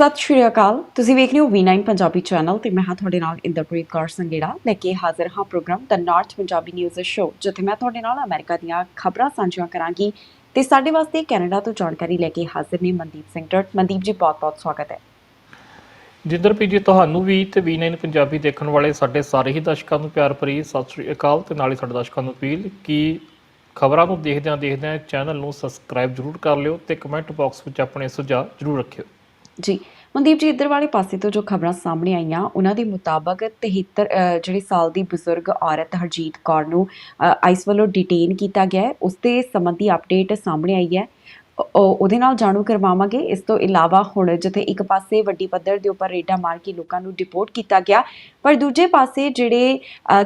ਸਤਿ ਸ਼੍ਰੀ ਅਕਾਲ। ਤੁਸੀਂ ਵੇਖ ਰਹੇ ਹੋ V9 ਪੰਜਾਬੀ ਚੈਨਲ ਤੇ ਮੈਂ ਹਾਂ ਤੁਹਾਡੇ ਨਾਲ ਇੰਦਰਪ੍ਰੀਤ ਕੌਰ ਸੰਗੇੜਾ ਲੈ ਕੇ ਹਾਜ਼ਰ ਹਾਂ program the north Punjabi news show ਜਿੱਥੇ ਮੈਂ ਤੁਹਾਡੇ ਨਾਲ ਅਮਰੀਕਾ ਦੀਆਂ ਖਬਰਾਂ ਸਾਂਝੀਆਂ ਕਰਾਂਗੀ। ਤੇ ਸਾਡੇ ਵਾਸਤੇ ਕੈਨੇਡਾ ਤੋਂ ਜਾਣਕਾਰੀ ਲੈ ਕੇ ਹਾਜ਼ਰ ਨੇ ਮਨਦੀਪ ਸਿੰਘ ਟੱਟ ਮਨਦੀਪ ਜੀ ਬਹੁਤ-ਬਹੁਤ ਸਵਾਗਤ ਹੈ। ਜਿੰਦਰ ਪੀ ਜੀ, ਤੁਹਾਨੂੰ ਵੀ ਤੇ V9 ਪੰਜਾਬੀ ਦੇਖਣ ਵਾਲੇ ਸਾਡੇ ਸਾਰੇ ਹੀ ਦਰਸ਼ਕਾਂ ਨੂੰ ਪਿਆਰ ਭਰੀ ਸਤਿ ਸ੍ਰੀ ਅਕਾਲ ਤੇ ਨਾਲ ਹੀ ਸਾਡੇ ਦਰਸ਼ਕਾਂ ਨੂੰ ਅਪੀਲ ਕਿ ਖਬਰਾਂ ਨੂੰ ਦੇਖਦਿਆਂ ਦੇਖਦਿਆਂ ਚੈਨਲ ਨੂੰ ਸਬਸਕ੍ਰਾਈਬ ਜ਼ਰੂਰ ਕਰ ਲਿਓ ਤੇ ਕਮੈਂਟ ਬਾਕਸ ਵਿੱਚ ਆਪਣੇ ਸੁਝਾਅ ਜ਼ਰੂਰ ਰੱਖਿਓ। ਜੀ, ਮਨਦੀਪ ਜੀ, ਇੱਧਰ ਵਾਲੇ ਪਾਸੇ ਤੋਂ ਜੋ ਖਬਰਾਂ ਸਾਹਮਣੇ ਆਈਆਂ, ਉਹਨਾਂ ਦੇ ਮੁਤਾਬਕ 73 ਜਿਹੜੇ ਸਾਲ ਦੀ ਬਜ਼ੁਰਗ ਔਰਤ ਹਰਜੀਤ ਕੌਰ ਨੂੰ ਆਈਸ ਵੱਲੋਂ ਡਿਟੇਨ ਕੀਤਾ ਗਿਆ ਹੈ। ਉਸ ਦੇ ਸੰਬੰਧੀ ਅਪਡੇਟ ਸਾਹਮਣੇ ਆਈ ਹੈ। ਉਹਦੇ ਨਾਲ ਜਾਣੂ ਕਰਵਾਵਾਂਗੇ। ਇਸ ਤੋਂ ਇਲਾਵਾ ਹੁਣ ਜਿੱਥੇ ਇੱਕ ਪਾਸੇ ਵੱਡੀ ਪੱਧਰ ਦੇ ਉੱਪਰ ਰੇਡਾ ਮਾਰ ਕੇ ਲੋਕਾਂ ਨੂੰ ਡਿਪੋਰਟ ਕੀਤਾ ਗਿਆ, ਪਰ ਦੂਜੇ ਪਾਸੇ ਜਿਹੜੇ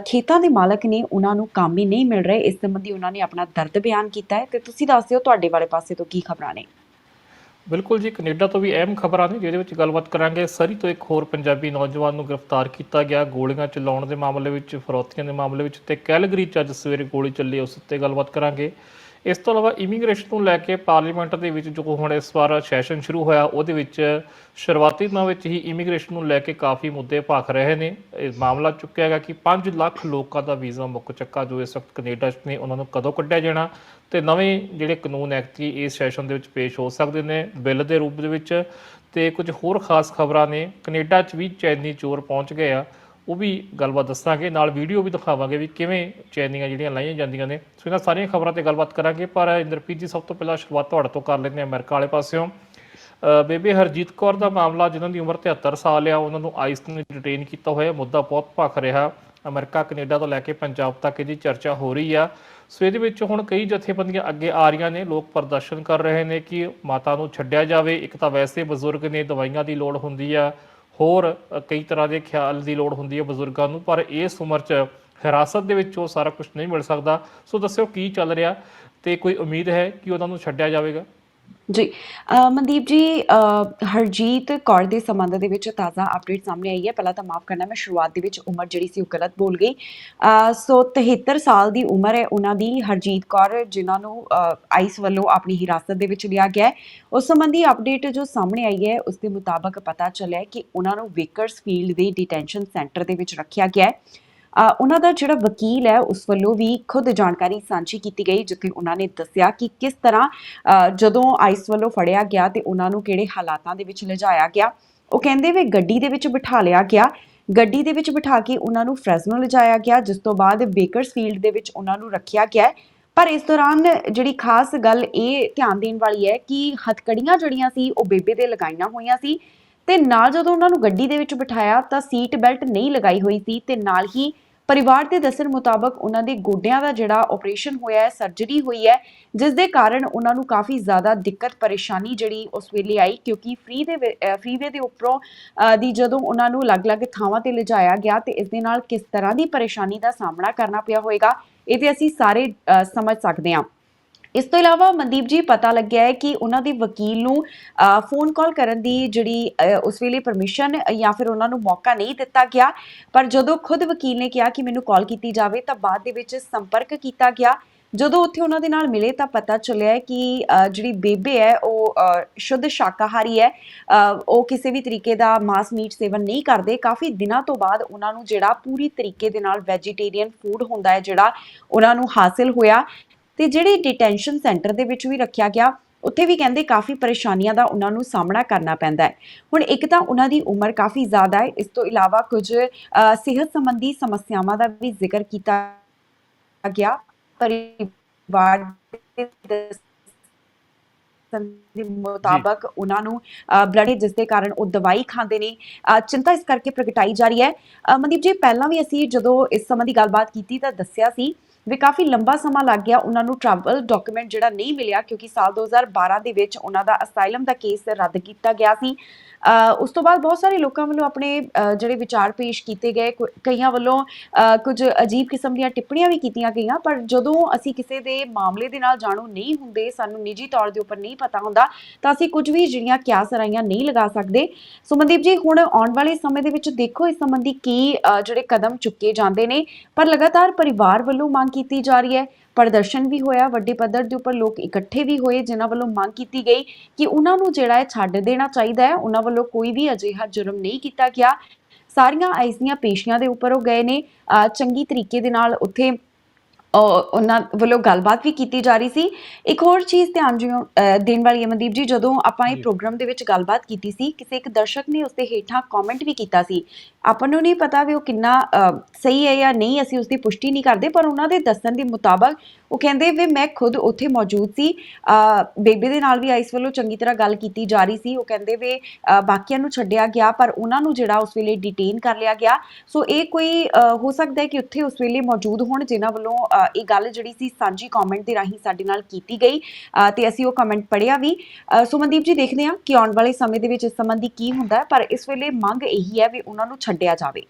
ਖੇਤਾਂ ਦੇ ਮਾਲਕ ਨੇ, ਉਹਨਾਂ ਨੂੰ ਕੰਮ ਹੀ ਨਹੀਂ ਮਿਲ ਰਹੇ। ਇਸ ਸੰਬੰਧੀ ਉਹਨਾਂ ਨੇ ਆਪਣਾ ਦਰਦ ਬਿਆਨ ਕੀਤਾ ਹੈ। ਤੇ ਤੁਸੀਂ ਦੱਸ ਦਿਓ ਤੁਹਾਡੇ ਵਾਲੇ ਪਾਸੇ ਤੋਂ ਕੀ ਖਬਰਾਂ ਨੇ। ਬਿਲਕੁਲ ਜੀ, ਕੈਨੇਡਾ ਤੋਂ ਵੀ ਅਹਿਮ ਖਬਰਾਂ ਨੇ, ਜਿਹਦੇ ਵਿੱਚ ਗੱਲਬਾਤ ਕਰਾਂਗੇ। ਸਰੀ ਤੋਂ ਇੱਕ ਹੋਰ ਪੰਜਾਬੀ ਨੌਜਵਾਨ ਨੂੰ ਗ੍ਰਿਫਤਾਰ ਕੀਤਾ ਗਿਆ। ਗੋਲੀਆਂ ਚਲਾਉਣ ਦੇ ਮਾਮਲੇ ਵਿੱਚ, ਫਰੋਤੀਆਂ ਦੇ ਮਾਮਲੇ ਵਿੱਚ ਤੇ ਕੈਲਗਰੀ ਚ ਅੱਜ ਸਵੇਰੇ ਗੋਲੀ ਚੱਲੀ, ਉਸ ਉੱਤੇ ਗੱਲਬਾਤ ਕਰਾਂਗੇ। ਇਸ ਤੋਂ ਇਲਾਵਾ ਇਮੀਗ੍ਰੇਸ਼ਨ ਨੂੰ ਲੈ ਕੇ ਪਾਰਲੀਮੈਂਟ ਦੇ ਵਿੱਚ ਜੋ ਹੁਣ ਇਸ ਵਾਰ ਸੈਸ਼ਨ ਸ਼ੁਰੂ ਹੋਇਆ, ਉਹਦੇ ਵਿੱਚ ਸ਼ੁਰੂਆਤੀ ਦਿਨਾਂ ਵਿੱਚ ਹੀ ਇਮੀਗ੍ਰੇਸ਼ਨ ਨੂੰ ਲੈ ਕੇ ਕਾਫੀ ਮੁੱਦੇ ਭਖ ਰਹੇ ਨੇ। ਇਹ ਮਾਮਲਾ ਚੁੱਕਿਆ ਗਿਆ ਕਿ 5 ਲੱਖ ਲੋਕਾਂ ਦਾ ਵੀਜ਼ਾ ਮੁੱਕ ਚੱਕਾ, ਜੋ ਇਸ ਵਕਤ ਕੈਨੇਡਾ 'ਚ ਨੇ, ਉਹਨਾਂ ਨੂੰ ਕਦੋਂ ਕੱਢਿਆ ਜਾਣਾ? ਤੇ ਨਵੇਂ ਜਿਹੜੇ ਕਾਨੂੰਨ ਐਕਟ ਕੀ ਇਸ ਸੈਸ਼ਨ ਦੇ ਵਿੱਚ ਪੇਸ਼ ਹੋ ਸਕਦੇ ਨੇ ਬਿੱਲ ਦੇ ਰੂਪ ਦੇ ਵਿੱਚ। ਤੇ ਕੁਝ ਹੋਰ ਖਾਸ ਖਬਰਾਂ ਨੇ, ਕੈਨੇਡਾ 'ਚ ਵੀ ਚੈਨੀ ਚੋਰ ਪਹੁੰਚ ਗਏ ਆ। ਉਹ ਵੀ ਗੱਲਬਾਤ ਦੱਸਾਂਗੇ, ਨਾਲ ਵੀਡੀਓ ਵੀ ਦਿਖਾਵਾਂਗੇ ਵੀ ਕਿਵੇਂ ਚੈਨੀਆਂ ਜਿਹੜੀਆਂ ਲਾਈਆਂ ਜਾਂਦੀਆਂ ਨੇ। ਸੋ ਇਹਨਾਂ ਸਾਰੀਆਂ ਖਬਰਾਂ ਤੇ ਗੱਲਬਾਤ ਕਰਾਂਗੇ, ਪਰ ਇੰਦਰਪ੍ਰੀਤ ਜੀ, ਸਭ ਤੋਂ ਪਹਿਲਾਂ ਸ਼ੁਰੂਆਤ ਤੁਹਾਡੇ ਤੋਂ ਕਰ ਲੈਂਦੇ ਹਾਂ ਅਮਰੀਕਾ ਵਾਲੇ ਪਾਸਿਓਂ। ਬੇਬੇ ਹਰਜੀਤ ਕੌਰ ਦਾ ਮਾਮਲਾ, ਜਿਨ੍ਹਾਂ ਦੀ ਉਮਰ 73 ਸਾਲ ਆ, ਉਹਨਾਂ ਨੂੰ ਆਈਸ ਨੇ ਡਿਟੇਨ ਕੀਤਾ ਹੋਇਆ, ਮੁੱਦਾ ਬਹੁਤ ਭਖ ਰਿਹਾ। ਅਮਰੀਕਾ, ਕੈਨੇਡਾ ਤੋਂ ਲੈ ਕੇ ਪੰਜਾਬ ਤੱਕ ਇਹਦੀ ਚਰਚਾ ਹੋ ਰਹੀ ਆ। ਸੋ ਇਹਦੇ ਵਿੱਚ ਹੁਣ ਕਈ ਜਥੇਬੰਦੀਆਂ ਅੱਗੇ ਆ ਰਹੀਆਂ ਨੇ, ਲੋਕ ਪ੍ਰਦਰਸ਼ਨ ਕਰ ਰਹੇ ਨੇ ਕਿ ਮਾਤਾ ਨੂੰ ਛੱਡਿਆ ਜਾਵੇ। ਇੱਕ ਤਾਂ ਵੈਸੇ ਬਜ਼ੁਰਗ ਨੇ, ਦਵਾਈਆਂ ਦੀ ਲੋੜ ਹੁੰਦੀ ਆ। ਹੋਰ ਕਈ ਤਰ੍ਹਾਂ ਦੇ ਖਿਆਲ ਦੀ ਲੋੜ ਹੁੰਦੀ ਹੈ ਬਜ਼ੁਰਗਾਂ ਨੂੰ, ਪਰ ਇਸ ਉਮਰ 'ਚ ਹਿਰਾਸਤ ਦੇ ਵਿੱਚ ਉਹ ਸਾਰਾ ਕੁਝ ਨਹੀਂ ਮਿਲ ਸਕਦਾ। ਸੋ ਦੱਸਿਓ ਕੀ ਚੱਲ ਰਿਹਾ? ਤੇ ਕੋਈ ਉਮੀਦ ਹੈ ਕਿ ਉਹਨਾਂ ਨੂੰ ਛੱਡਿਆ ਜਾਵੇਗਾ? ਜੀ ਅ, ਮਨਦੀਪ ਜੀ ਅ, ਹਰਜੀਤ ਕੌਰ ਦੇ ਸੰਬੰਧ ਦੇ ਵਿੱਚ ਤਾਜ਼ਾ ਅਪਡੇਟ ਸਾਹਮਣੇ ਆਈ ਹੈ। ਪਹਿਲਾਂ ਤਾਂ ਮਾਫ ਕਰਨਾ ਮੈਂ ਸ਼ੁਰੂਆਤ ਦੇ ਵਿੱਚ ਉਮਰ ਜਿਹੜੀ ਸੀ ਉਹ ਗਲਤ ਬੋਲ ਗਈ। ਅ, ਸੋ 73 ਸਾਲ ਦੀ ਉਮਰ ਹੈ ਉਹਨਾਂ ਦੀ ਹਰਜੀਤ ਕੌਰ ਜਿਨ੍ਹਾਂ ਨੂੰ ਅ, ਆਈਸ ਵੱਲੋਂ ਆਪਣੀ ਹਿਰਾਸਤ ਦੇ ਵਿੱਚ ਲਿਆ ਗਿਆ ਹੈ। ਉਸ ਸੰਬੰਧੀ ਅਪਡੇਟ ਜੋ ਸਾਹਮਣੇ ਆਈ ਹੈ ਉਸ ਦੇ ਮੁਤਾਬਕ ਪਤਾ ਚੱਲਿਆ ਹੈ ਕਿ ਉਹਨਾਂ ਨੂੰ ਵੇਕਰਸਫੀਲਡ ਦੇ ਡਿਟੈਂਸ਼ਨ ਸੈਂਟਰ ਦੇ ਵਿੱਚ ਰੱਖਿਆ ਗਿਆ ਹੈ। ਉਹਨਾਂ ਦਾ ਜਿਹੜਾ ਵਕੀਲ ਹੈ, ਉਸ ਵੱਲੋਂ ਵੀ ਖੁਦ ਜਾਣਕਾਰੀ ਸਾਂਝੀ ਕੀਤੀ ਗਈ, ਜਿੱਥੇ ਉਹਨਾਂ ਨੇ ਦੱਸਿਆ ਕਿ ਕਿਸ ਤਰ੍ਹਾਂ ਜਦੋਂ ਆਈਸ ਵੱਲੋਂ ਫੜਿਆ ਗਿਆ ਤੇ ਉਹਨਾਂ ਨੂੰ ਕਿਹੜੇ ਹਾਲਾਤਾਂ ਦੇ ਵਿੱਚ ਲਿਜਾਇਆ ਗਿਆ। ਉਹ ਕਹਿੰਦੇ ਵੀ ਗੱਡੀ ਦੇ ਵਿੱਚ ਬਿਠਾ ਲਿਆ ਗਿਆ। ਗੱਡੀ ਦੇ ਵਿੱਚ ਬਿਠਾ ਕੇ ਉਹਨਾਂ ਨੂੰ ਫ੍ਰੈਜ਼ਨੋ ਲਿਜਾਇਆ ਗਿਆ, ਜਿਸ ਤੋਂ ਬਾਅਦ ਬੇਕਰਸਫੀਲਡ ਦੇ ਵਿੱਚ ਉਹਨਾਂ ਨੂੰ ਰੱਖਿਆ ਗਿਆ। ਪਰ ਇਸ ਦੌਰਾਨ ਜਿਹੜੀ ਖਾਸ ਗੱਲ ਇਹ ਧਿਆਨ ਦੇਣ ਵਾਲੀ ਹੈ ਕਿ ਹਥਕੜੀਆਂ ਜਿਹੜੀਆਂ ਸੀ, ਉਹ ਬੇਬੇ ਦੇ ਲਗਾਈਆਂ ਹੋਈਆਂ ਸੀ। ਤੇ ਨਾਲ ਜਦੋਂ ਉਹਨਾਂ ਨੂੰ ਗੱਡੀ ਦੇ ਵਿੱਚ ਬਿਠਾਇਆ ਤਾਂ ਸੀਟ ਬੈਲਟ ਨਹੀਂ ਲਗਾਈ ਹੋਈ ਸੀ ਤੇ ਨਾਲ ਹੀ ਪਰਿਵਾਰ ਦੇ ਦੱਸਣ ਮੁਤਾਬਕ ਉਹਨਾਂ ਦੇ ਗੋਡਿਆਂ ਦਾ ਜਿਹੜਾ ਆਪਰੇਸ਼ਨ ਹੋਇਆ ਹੈ ਸਰਜਰੀ ਹੋਈ ਹੈ, ਜਿਸ ਦੇ ਕਾਰਨ ਉਹਨਾਂ ਨੂੰ ਕਾਫੀ ਜ਼ਿਆਦਾ ਦਿੱਕਤ, ਪਰੇਸ਼ਾਨੀ ਜਿਹੜੀ ਉਸ ਵੇਲੇ ਆਈ ਕਿਉਂਕਿ ਫ੍ਰੀ ਦੇ ਫ੍ਰੀਵੇ ਦੇ ਉੱਪਰੋਂ ਦੀ ਜਦੋਂ ਉਹਨਾਂ ਨੂੰ ਅਲੱਗ-ਅਲੱਗ ਥਾਵਾਂ ਤੇ ਲਿਜਾਇਆ ਗਿਆ ਤੇ ਇਸ ਦੇ ਨਾਲ ਕਿਸ ਤਰ੍ਹਾਂ ਦੀ ਪਰੇਸ਼ਾਨੀ ਦਾ ਸਾਹਮਣਾ ਕਰਨਾ ਪਿਆ ਹੋਵੇਗਾ ਇਹ ਤੇ ਅਸੀਂ ਸਾਰੇ ਸਮਝ ਸਕਦੇ ਹਾਂ। ਇਸ ਤੋਂ ਇਲਾਵਾ ਮਨਦੀਪ ਜੀ, ਪਤਾ ਲੱਗਿਆ ਹੈ ਕਿ ਉਹਨਾਂ ਦੇ ਵਕੀਲ ਨੂੰ ਫੋਨ ਕਾਲ ਕਰਨ ਦੀ ਜਿਹੜੀ ਉਸ ਵੇਲੇ ਪਰਮਿਸ਼ਨ ਜਾਂ ਫਿਰ ਉਹਨਾਂ ਨੂੰ ਮੌਕਾ ਨਹੀਂ ਦਿੱਤਾ ਗਿਆ। ਪਰ ਜਦੋਂ ਖੁਦ ਵਕੀਲ ਨੇ ਕਿਹਾ ਕਿ ਮੈਨੂੰ ਕਾਲ ਕੀਤੀ ਜਾਵੇ, ਤਾਂ ਬਾਅਦ ਦੇ ਵਿੱਚ ਸੰਪਰਕ ਕੀਤਾ ਗਿਆ। ਜਦੋਂ ਉੱਥੇ ਉਹਨਾਂ ਦੇ ਨਾਲ ਮਿਲੇ, ਤਾਂ ਪਤਾ ਚੱਲਿਆ ਕਿ ਜਿਹੜੀ ਬੇਬੇ ਹੈ, ਉਹ ਸ਼ੁੱਧ ਸ਼ਾਕਾਹਾਰੀ ਹੈ। ਉਹ ਕਿਸੇ ਵੀ ਤਰੀਕੇ ਦਾ ਮਾਸ ਮੀਟ ਸੇਵਨ ਨਹੀਂ ਕਰਦੇ। ਕਾਫੀ ਦਿਨਾਂ ਤੋਂ ਬਾਅਦ ਉਹਨਾਂ ਨੂੰ ਜਿਹੜਾ ਪੂਰੀ ਤਰੀਕੇ ਦੇ ਨਾਲ ਵੈਜੀਟੇਰੀਅਨ ਫੂਡ ਹੁੰਦਾ ਹੈ, ਜਿਹੜਾ ਉਹਨਾਂ ਨੂੰ ਹਾਸਿਲ ਹੋਇਆ। ਤੇ ਜਿਹੜੇ ਡਿਟੈਂਸ਼ਨ ਸੈਂਟਰ ਦੇ ਵਿੱਚ ਵੀ ਰੱਖਿਆ ਗਿਆ ਉੱਥੇ ਵੀ ਕਹਿੰਦੇ ਕਾਫੀ ਪਰੇਸ਼ਾਨੀਆਂ ਦਾ ਉਹਨਾਂ ਨੂੰ ਸਾਹਮਣਾ ਕਰਨਾ ਪੈਂਦਾ ਹੈ। ਹੁਣ ਇੱਕ ਤਾਂ ਉਹਨਾਂ ਦੀ ਉਮਰ ਕਾਫੀ ਜ਼ਿਆਦਾ ਹੈ ਇਸ ਤੋਂ ਇਲਾਵਾ ਕੁਝ ਸਿਹਤ ਸੰਬੰਧੀ ਸਮੱਸਿਆਵਾਂ ਦਾ ਵੀ ਜ਼ਿਕਰ ਕੀਤਾ ਗਿਆ। ਪਰਿਵਾਰ ਦੇ ਦੇ ਮੁਤਾਬਕ ਉਹਨਾਂ ਨੂੰ ਬਲੱਡ ਜਿਸ ਦੇ ਕਾਰਨ ਉਹ ਦਵਾਈ ਖਾਂਦੇ ਨੇ। ਚਿੰਤਾ ਇਸ ਕਰਕੇ ਪ੍ਰਗਟਾਈ ਜਾ ਰਹੀ ਹੈ। ਮਨਦੀਪ ਜੀ ਪਹਿਲਾਂ ਵੀ ਅਸੀਂ ਜਦੋਂ ਇਸ ਸੰਬੰਧੀ ਗੱਲਬਾਤ ਕੀਤੀ ਤਾਂ ਦੱਸਿਆ ਸੀ ਵੀ ਕਾਫੀ ਲੰਬਾ ਸਮਾਂ ਲੱਗ ਗਿਆ ਉਹਨਾਂ ਨੂੰ ਟਰੈਵਲ ਡਾਕੂਮੈਂਟ ਜਿਹੜਾ ਨਹੀਂ ਮਿਲਿਆ ਕਿਉਂਕਿ ਸਾਲ 2012 ਦੇ ਵਿੱਚ ਉਹਨਾਂ ਦਾ ਅਸਾਈਲਮ ਦਾ ਕੇਸ ਰੱਦ ਕੀਤਾ ਗਿਆ ਸੀ। ਉਸ ਤੋਂ ਬਾਅਦ ਬਹੁਤ ਸਾਰੇ ਲੋਕਾਂ ਵੱਲੋਂ ਆਪਣੇ ਜਿਹੜੇ ਵਿਚਾਰ ਪੇਸ਼ ਕੀਤੇ ਗਏ ਕਈਆਂ ਵੱਲੋਂ ਕੁਝ ਅਜੀਬ ਕਿਸਮ ਦੀਆਂ ਟਿੱਪਣੀਆਂ ਵੀ ਕੀਤੀਆਂ ਗਈਆਂ, ਪਰ ਜਦੋਂ ਅਸੀਂ ਕਿਸੇ ਦੇ ਮਾਮਲੇ ਦੇ ਨਾਲ ਜਾਣੂ ਨਹੀਂ ਹੁੰਦੇ, ਸਾਨੂੰ ਨਿੱਜੀ ਤੌਰ ਦੇ ਉੱਪਰ ਨਹੀਂ ਪਤਾ ਹੁੰਦਾ, ਤਾਂ ਅਸੀਂ ਕੁਝ ਵੀ ਜਿਹੜੀਆਂ ਕਿਆਸ ਰਾਈਆਂ ਨਹੀਂ ਲਗਾ ਸਕਦੇ। ਸੁਮਨਦੀਪ ਜੀ, ਹੁਣ ਆਉਣ ਵਾਲੇ ਸਮੇਂ ਦੇ ਵਿੱਚ ਦੇਖੋ ਇਸ ਸੰਬੰਧੀ ਕੀ ਜਿਹੜੇ ਕਦਮ ਚੁੱਕੇ ਜਾਂਦੇ ਨੇ, ਪਰ ਲਗਾਤਾਰ ਪਰਿਵਾਰ ਵੱਲੋਂ ਮੰਗ ਕੀਤੀ ਜਾ ਰਹੀ ਹੈ। ਪ੍ਰਦਰਸ਼ਨ ਵੀ ਹੋਇਆ, ਵੱਡੇ ਪੱਧਰ ਦੇ ਉੱਪਰ ਲੋਕ ਇਕੱਠੇ ਵੀ ਹੋਏ, ਜਿਨ੍ਹਾਂ ਵੱਲੋਂ ਮੰਗ ਕੀਤੀ ਗਈ ਕਿ ਉਹਨਾਂ ਨੂੰ ਜਿਹੜਾ ਹੈ ਛੱਡ ਦੇਣਾ ਚਾਹੀਦਾ ਹੈ, ਉਹਨਾਂ ਵੱਲੋਂ ਕੋਈ ਵੀ ਅਜਿਹਾ ਜੁਰਮ ਨਹੀਂ ਕੀਤਾ ਗਿਆ। ਸਾਰੀਆਂ ਐਸੀਆਂ ਪੇਸ਼ੀਆਂ ਦੇ ਉੱਪਰ ਉਹ ਗਏ ਨੇ। ਅਹ ਚੰਗੀ ਤਰੀਕੇ ਦੇ ਨਾਲ ਉੱਥੇ ਉਹਨਾਂ ਵੱਲੋਂ ਗੱਲਬਾਤ ਵੀ ਕੀਤੀ ਜਾ ਰਹੀ ਸੀ। ਇੱਕ ਹੋਰ ਚੀਜ਼ ਧਿਆਨ ਜਿਉ ਦੇਣ ਵਾਲੀ ਹੈ ਮਨਦੀਪ ਜੀ ਜਦੋਂ ਆਪਾਂ ਇਹ। ਪ੍ਰੋਗਰਾਮ ਦੇ ਵਿੱਚ ਗੱਲਬਾਤ ਕੀਤੀ ਸੀ ਕਿਸੇ ਇੱਕ ਦਰਸ਼ਕ ਨੇ ਉਸ ਦੇ ਹੇਠਾਂ ਕਮੈਂਟ ਵੀ ਕੀਤਾ ਸੀ। ਆਪਾਂ ਨੂੰ ਨਹੀਂ ਪਤਾ ਵੀ ਉਹ ਕਿੰਨਾ ਸਹੀ ਹੈ ਜਾਂ ਨਹੀਂ ਅਸੀਂ ਉਸ ਦੀ ਪੁਸ਼ਟੀ ਨਹੀਂ ਕਰਦੇ ਪਰ ਉਹਨਾਂ ਦੇ ਦੱਸਣ ਦੇ ਮੁਤਾਬਕ ਉਹ ਕਹਿੰਦੇ ਵੀ ਮੈਂ ਖੁਦ ਉੱਥੇ ਮੌਜੂਦ ਸੀ। ਬੇਬੇ ਦੇ ਨਾਲ ਵੀ ਆਈਸ ਵੱਲੋਂ ਚੰਗੀ ਤਰ੍ਹਾਂ ਗੱਲ ਕੀਤੀ ਜਾ ਰਹੀ ਸੀ। ਉਹ ਕਹਿੰਦੇ ਵੀ ਬਾਕੀਆਂ ਨੂੰ ਛੱਡਿਆ ਗਿਆ ਪਰ ਉਹਨਾਂ ਨੂੰ ਜਿਹੜਾ ਉਸ ਵੇਲੇ ਡਿਟੇਨ ਕਰ ਲਿਆ ਗਿਆ। ਸੋ ਇਹ ਕੋਈ ਹੋ ਸਕਦਾ ਹੈ ਕਿ ਉੱਥੇ ਉਸ ਵੇਲੇ ਮੌਜੂਦ ਹੋਣ ਜਿਨ੍ਹਾਂ ਵੱਲੋਂ ਇਹ ਗੱਲ ਜਿਹੜੀ ਸੀ ਸਾਂਝੀ ਕਮੈਂਟ ਦੇ ਰਾਹੀਂ ਸਾਡੇ ਨਾਲ ਕੀਤੀ ਗਈ। ਤੇ ਅਸੀਂ ਉਹ ਕਮੈਂਟ ਪੜਿਆ ਵੀ। ਸੋ ਮਨਦੀਪ ਜੀ ਦੇਖਦੇ ਹਾਂ ਕਿ ਆਉਣ ਵਾਲੇ ਸਮੇਂ ਦੇ ਵਿੱਚ ਇਸ ਸੰਬੰਧੀ ਕੀ ਹੁੰਦਾ ਹੈ, ਪਰ ਇਸ ਵੇਲੇ ਮੰਗ ਇਹੀ ਹੈ ਵੀ ਉਹਨਾਂ ਨੂੰ ਛੱਡਿਆ ਜਾਵੇ।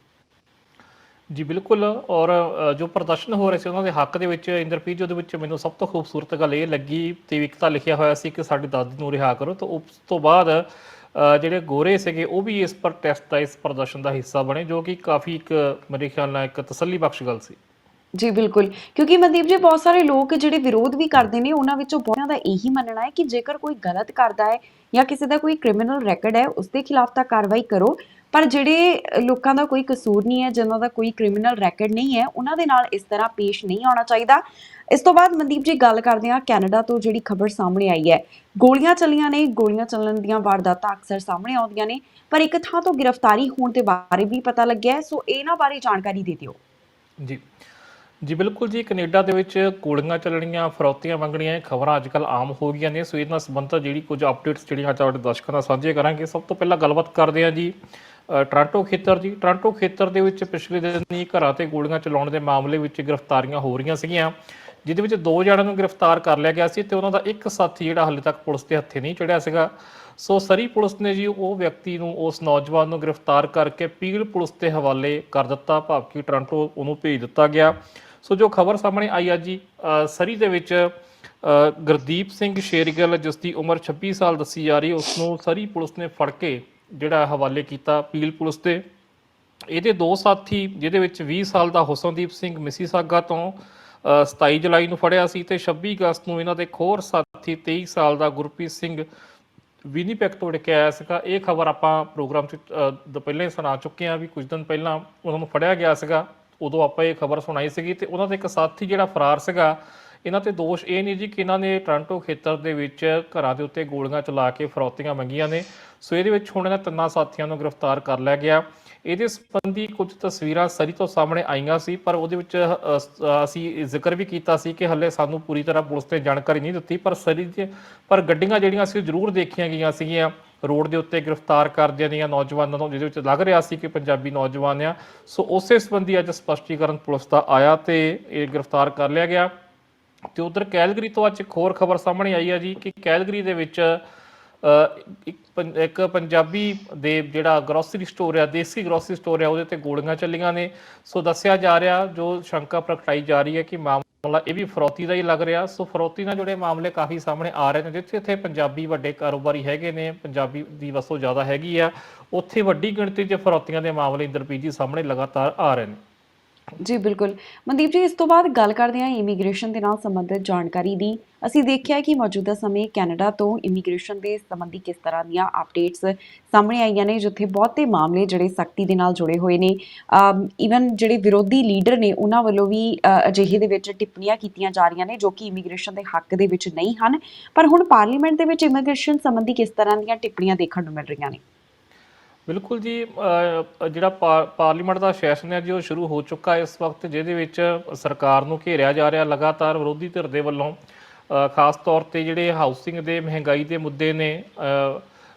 ਜੀ, ਬਿਲਕੁਲ। ਔਰ ਜੋ ਪ੍ਰਦਰਸ਼ਨ ਹੋ ਰਹੇ ਸੀ ਉਹਨਾਂ ਦੇ ਹੱਕ ਦੇ ਵਿੱਚ, ਇੰਦਰਪ੍ਰੀਤ ਜੀ, ਉਹਦੇ ਵਿੱਚ ਮੈਨੂੰ ਸਭ ਤੋਂ ਖੂਬਸੂਰਤ ਗੱਲ ਇਹ ਲੱਗੀ ਤੇ ਇੱਕ ਲਿਖਿਆ ਹੋਇਆ ਸੀ ਕਿ ਸਾਡੀ ਦਾਦੀ ਨੂੰ ਰਿਹਾ ਕਰੋ। ਤਾਂ ਉਸ ਤੋਂ ਬਾਅਦ ਜਿਹੜੇ ਗੋਰੇ ਸੀਗੇ, ਉਹ ਵੀ ਇਸ ਪ੍ਰੋਟੈਸਟ ਦਾ, ਇਸ ਪ੍ਰਦਰਸ਼ਨ ਦਾ ਹਿੱਸਾ ਬਣੇ, ਜੋ ਕਿ ਕਾਫੀ ਇੱਕ, ਮੇਰੇ ਖਿਆਲ ਨਾਲ ਇੱਕ ਤਸੱਲੀ ਬਖਸ਼ ਗੱਲ ਸੀ। ਜੀ, ਬਿਲਕੁਲ। ਕਿਉਂਕਿ ਮਨਦੀਪ ਜੀ, ਬਹੁਤ ਸਾਰੇ ਲੋਕ ਜਿਹੜੇ ਵਿਰੋਧ ਵੀ ਕਰਦੇ ਨੇ, ਉਹਨਾਂ ਵਿੱਚੋਂ ਬਹੁਤਿਆਂ ਦਾ ਇਹੀ ਮੰਨਣਾ ਹੈ ਕਿ ਜੇਕਰ ਕੋਈ ਗਲਤ ਕਰਦਾ ਹੈ ਜਾਂ ਕਿਸੇ ਦਾ ਕੋਈ ਕ੍ਰਿਮੀਨਲ ਰੈਕੋਰਡ ਹੈ, ਉਸ ਦੇ ਖਿਲਾਫ ਤਾਂ ਕਾਰਵਾਈ ਕਰੋ। ਪਰ ਜਿਹੜੇ ਲੋਕਾਂ ਦਾ ਕੋਈ ਕਸੂਰ ਨਹੀਂ ਹੈ ਜਿਨ੍ਹਾਂ ਦਾ ਕੋਈ ਕ੍ਰਿਮੀਨਲ ਰੈਕੋਰਡ ਨਹੀਂ ਹੈ, ਉਹਨਾਂ ਦੇ ਨਾਲ ਇਸ ਤਰ੍ਹਾਂ ਪੇਸ਼ ਨਹੀਂ ਆਉਣਾ ਚਾਹੀਦਾ। ਇਸ ਤੋਂ ਬਾਅਦ ਮਨਦੀਪ ਜੀ, ਗੱਲ ਕਰਦੇ ਹਾਂ ਕੈਨੇਡਾ ਤੋਂ ਜਿਹੜੀ ਖਬਰ ਸਾਹਮਣੇ ਆਈ ਹੈ। ਗੋਲੀਆਂ ਚੱਲੀਆਂ ਨੇ, ਗੋਲੀਆਂ ਚੱਲਣ ਦੀਆਂ ਵਾਰਦਾਤਾਂ ਅਕਸਰ ਸਾਹਮਣੇ ਆਉਂਦੀਆਂ ਨੇ, ਪਰ ਇੱਕ ਥਾਂ ਤੋਂ ਗ੍ਰਿਫਤਾਰੀ ਹੋਣ ਦੇ ਬਾਰੇ ਵੀ ਪਤਾ ਲੱਗਿਆ ਸੋ ਇਹਨਾਂ ਬਾਰੇ ਜਾਣਕਾਰੀ ਦੇ ਦਿਓ। ਜੀ। ਜੀ ਬਿਲਕੁਲ ਜੀ ਕੈਨੇਡਾ ਦੇ ਵਿੱਚ ਗੋਲੀਆਂ ਚੱਲਣੀਆਂ ਫਰੌਤੀਆਂ ਮੰਗਣੀਆਂ ਇਹ ਖਬਰਾਂ ਅੱਜਕੱਲ ਆਮ ਹੋ ਗਈਆਂ ਨੇ। ਸੋ ਇਹਨਾਂ ਨਾਲ ਸੰਬੰਧਿਤ ਜਿਹੜੀ ਕੁਝ ਅਪਡੇਟਸ ਜਿਹੜੀਆਂ ਅੱਜ ਤੁਹਾਡੇ ਦਰਸ਼ਕਾਂ ਨਾਲ ਸਾਂਝੇ ਕਰਾਂਗੇ। ਸਭ ਤੋਂ ਪਹਿਲਾਂ ਗੱਲਬਾਤ ਕਰਦੇ ਹਾਂ ਜੀ ਅ, ਖੇਤਰ ਜੀ ਟੋਰਾਂਟੋ ਖੇਤਰ ਦੇ ਵਿੱਚ ਪਿਛਲੇ ਦਿਨ ਹੀ ਘਰਾਂ ਤੇ ਗੋਲੀਆਂ ਚਲਾਉਣ ਦੇ ਮਾਮਲੇ ਵਿੱਚ ਗ੍ਰਿਫਤਾਰੀਆਂ ਹੋ ਰਹੀਆਂ ਸੀਗੀਆਂ। ਜਿਹਦੇ ਵਿੱਚ ਦੋ ਜਣਿਆਂ ਨੂੰ ਗ੍ਰਿਫਤਾਰ ਕਰ ਲਿਆ ਗਿਆ ਸੀ ਤੇ ਉਹਨਾਂ ਦਾ ਇੱਕ ਸਾਥੀ ਜਿਹੜਾ ਹਾਲੇ ਤੱਕ ਪੁਲਿਸ ਦੇ ਹੱਥੇ ਨਹੀਂ ਚੜਿਆ ਸੀਗਾ। ਸੋ ਸਰੀ ਪੁਲਿਸ ਨੇ ਜੀ ਉਹ ਵਿਅਕਤੀ ਨੂੰ ਉਸ ਨੌਜਵਾਨ ਨੂੰ ਗ੍ਰਿਫਤਾਰ ਕਰਕੇ ਪੀਲ ਪੁਲਿਸ ਦੇ ਹਵਾਲੇ ਕਰ ਦਿੱਤਾ। ਭਾਵ ਕਿ ਟੋਰਾਂਟੋ ਉਹਨੂੰ ਭੇਜ ਦਿੱਤਾ ਗਿਆ। ਸੋ ਜੋ ਖਬਰ ਸਾਹਮਣੇ ਆਈ ਆ ਜੀ ਸਰੀ ਦੇ ਵਿੱਚ ਗੁਰਦੀਪ ਸਿੰਘ ਸ਼ੇਰਗਿੱਲ ਜਿਸ ਦੀ ਉਮਰ 26 ਸਾਲ ਦੱਸੀ ਜਾ ਰਹੀ ਉਸ ਨੂੰ ਸਰੀ ਪੁਲਿਸ ਨੇ ਫੜ ਕੇ ਜਿਹੜਾ ਹਵਾਲੇ ਕੀਤਾ ਪੀਲ ਪੁਲਿਸ ਦੇ ਇਹਦੇ ਦੋ ਸਾਥੀ ਜਿਹਦੇ ਵਿੱਚ 20 ਸਾਲ ਦਾ ਹੁਸਨਦੀਪ ਸਿੰਘ ਮਿਸੀ ਸਾਗਾ ਤੋਂ ਅ, 27 ਜੁਲਾਈ ਨੂੰ ਫੜਿਆ ਸੀ ਤੇ 26 ਅਗਸਤ ਨੂੰ ਇਹਨਾਂ ਦੇ ਇੱਕ ਹੋਰ ਸਾਥੀ 23 ਸਾਲ ਦਾ ਗੁਰਪ੍ਰੀਤ ਸਿੰਘ ਵਿਨੀਪੈਕ ਤੋਂ ਕੇ ਆਇਆ ਸੀਗਾ। ਇਹ ਖਬਰ ਆਪਾਂ ਪ੍ਰੋਗਰਾਮ 'ਚ ਅ, ਪਹਿਲਾਂ ਹੀ ਸੁਣਾ ਚੁੱਕੇ ਹਾਂ ਵੀ ਕੁਝ ਦਿਨ ਪਹਿਲਾਂ ਉਹਨਾਂ ਨੂੰ ਫੜਿਆ ਗਿਆ ਸੀਗਾ। ਉਦੋਂ ਆਪਾਂ ਇਹ ਖਬਰ ਸੁਣਾਈ ਸੀਗੀ ਤੇ ਉਹਨਾਂ ਦਾ ਇੱਕ ਸਾਥੀ ਜਿਹੜਾ ਫਰਾਰ ਸੀਗਾ, ਇਹਨਾਂ ਤੇ ਦੋਸ਼ ਇਹ ਨਹੀਂ ਜੀ ਕਿ ਇਹਨਾਂ ਨੇ ਟ੍ਰਾਂਟੋ ਖੇਤਰ ਦੇ ਵਿੱਚ ਘਰਾਂ ਦੇ ਉੱਤੇ ਗੋਲੀਆਂ ਚਲਾ ਕੇ ਫਰੌਤੀਆਂ ਮੰਗੀਆਂ ਨੇ। ਸੋ ਇਹਦੇ ਵਿੱਚ ਹੁਣ ਇਹਨਾਂ ਤਿੰਨਾਂ ਸਾਥੀਆਂ ਨੂੰ ਗ੍ਰਿਫਤਾਰ ਕਰ ਲਿਆ ਗਿਆ। ਇਹਦੇ ਸੰਬੰਧੀ ਕੁਝ ਤਸਵੀਰਾਂ ਸਰੀ ਤੋਂ ਸਾਹਮਣੇ ਆਈਆਂ ਸੀ, ਪਰ ਉਹਦੇ ਵਿੱਚ ਅਸੀਂ ਜ਼ਿਕਰ ਵੀ ਕੀਤਾ ਸੀ ਕਿ ਹੱਲੇ ਸਾਨੂੰ ਪੂਰੀ ਤਰ੍ਹਾਂ ਪੁਲਿਸ ਨੇ ਜਾਣਕਾਰੀ ਨਹੀਂ ਦਿੱਤੀ, ਪਰ ਸਰੀ ਦੇ ਪਰ ਗੱਡੀਆਂ ਜਿਹੜੀਆਂ ਸੀ ਉਹ ਜ਼ਰੂਰ ਦੇਖੀਆਂ ਗਈਆਂ ਸੀਗੀਆਂ। ਰੋਡ ਦੇ ਉੱਤੇ ਗ੍ਰਿਫਤਾਰ ਕਰਦਿਆਂ ਦੀਆਂ ਨੌਜਵਾਨਾਂ ਨੂੰ, ਜਿਹਦੇ ਵਿੱਚ ਲੱਗ ਰਿਹਾ ਸੀ ਕਿ ਪੰਜਾਬੀ ਨੌਜਵਾਨ ਆ। ਸੋ ਉਸੇ ਸੰਬੰਧੀ ਅੱਜ ਸਪਸ਼ਟੀਕਰਨ ਪੁਲਿਸ ਦਾ ਆਇਆ ਤੇ ਇਹ ਗ੍ਰਿਫਤਾਰ ਕਰ ਲਿਆ ਗਿਆ। ਤੇ ਉਧਰ ਕੈਲਗਰੀ ਤੋਂ ਅੱਜ ਇੱਕ ਹੋਰ ਖਬਰ ਸਾਹਮਣੇ ਆਈ ਹੈ ਜੀ, ਕਿ ਕੈਲਗਰੀ ਦੇ ਵਿੱਚ ਇੱਕ ਪੰ- ਇੱਕ ਪੰਜਾਬੀ ਦੇ ਜਿਹੜਾ ਗਰੋਸਰੀ ਸਟੋਰ ਆ, ਦੇਸੀ ਗਰੋਸਰੀ ਸਟੋਰ ਆ, ਉਹਦੇ ਤੇ ਗੋਲੀਆਂ ਚੱਲੀਆਂ ਨੇ। ਸੋ ਦੱਸਿਆ ਜਾ ਰਿਹਾ, ਜੋ ਸ਼ੰਕਾ ਪ੍ਰਗਟਾਈ ਜਾ ਰਹੀ ਹੈ ਕਿ ਮਾਮਲਾ ਇਹ ਵੀ ਫਰੌਤੀ ਦਾ ਹੀ ਲੱਗ ਰਿਹਾ। ਸੋ ਫਰੌਤੀ ਨਾਲ ਜੁੜੇ ਮਾਮਲੇ ਕਾਫੀ ਸਾਹਮਣੇ ਆ ਰਹੇ ਨੇ, ਜਿੱਥੇ ਇੱਥੇ ਪੰਜਾਬੀ ਵੱਡੇ ਕਾਰੋਬਾਰੀ ਹੈਗੇ ਨੇ, ਪੰਜਾਬੀ ਦੀ ਵਸੋਂ ਜ਼ਿਆਦਾ ਹੈਗੀ ਆ। ਉੱਥੇ ਵੱਡੀ ਗਿਣਤੀ 'ਚ ਫਰੋਤੀਆਂ ਦੇ ਮਾਮਲੇ ਇੰਦਰਪ੍ਰੀਤ ਜੀ ਸਾਹਮਣੇ ਲਗਾਤਾਰ ਆ ਰਹੇ ਨੇ। ਜੀ, ਬਿਲਕੁਲ। ਮਨਦੀਪ ਜੀ, ਇਸ ਤੋਂ ਬਾਅਦ ਗੱਲ ਕਰਦੇ ਹਾਂ ਇਮੀਗ੍ਰੇਸ਼ਨ ਦੇ ਨਾਲ ਸੰਬੰਧਿਤ ਜਾਣਕਾਰੀ ਦੀ। ਅਸੀਂ ਦੇਖਿਆ ਕਿ ਮੌਜੂਦਾ ਸਮੇਂ ਕੈਨੇਡਾ ਤੋਂ ਇਮੀਗ੍ਰੇਸ਼ਨ ਦੇ ਸੰਬੰਧੀ ਕਿਸ ਤਰ੍ਹਾਂ ਦੀਆਂ ਅਪਡੇਟਸ ਸਾਹਮਣੇ ਆਈਆਂ ਨੇ, ਜਿੱਥੇ ਬਹੁਤੇ ਮਾਮਲੇ ਜਿਹੜੇ ਸਖਤੀ ਦੇ ਨਾਲ ਜੁੜੇ ਹੋਏ ਨੇ। ਈਵਨ ਜਿਹੜੇ ਵਿਰੋਧੀ ਲੀਡਰ ਨੇ, ਉਹਨਾਂ ਵੱਲੋਂ ਵੀ ਅਜਿਹੇ ਦੇ ਵਿੱਚ ਟਿੱਪਣੀਆਂ ਕੀਤੀਆਂ ਜਾ ਰਹੀਆਂ ਨੇ, ਜੋ ਕਿ ਇਮੀਗ੍ਰੇਸ਼ਨ ਦੇ ਹੱਕ ਦੇ ਵਿੱਚ ਨਹੀਂ ਹਨ। ਪਰ ਹੁਣ ਪਾਰਲੀਮੈਂਟ ਦੇ ਵਿੱਚ ਇਮੀਗ੍ਰੇਸ਼ਨ ਸੰਬੰਧੀ ਕਿਸ ਤਰ੍ਹਾਂ ਦੀਆਂ ਟਿੱਪਣੀਆਂ ਦੇਖਣ ਨੂੰ ਮਿਲ ਰਹੀਆਂ ਨੇ? ਬਿਲਕੁਲ ਜੀ ਜਿਹੜਾ ਪਾ- ਪਾਰਲੀਮੈਂਟ ਦਾ ਸੈਸ਼ਨ ਹੈ ਜੀ, ਉਹ ਸ਼ੁਰੂ ਹੋ ਚੁੱਕਾ ਇਸ ਵਕਤ, ਜਿਹਦੇ ਵਿੱਚ ਸਰਕਾਰ ਨੂੰ ਘੇਰਿਆ ਜਾ ਰਿਹਾ ਲਗਾਤਾਰ ਵਿਰੋਧੀ ਧਿਰ ਦੇ ਵੱਲੋਂ। ਖਾਸ ਤੌਰ ਤੇ ਜਿਹੜੇ ਹਾਊਸਿੰਗ ਦੇ ਮਹਿੰਗਾਈ ਦੇ ਮੁੱਦੇ ਨੇ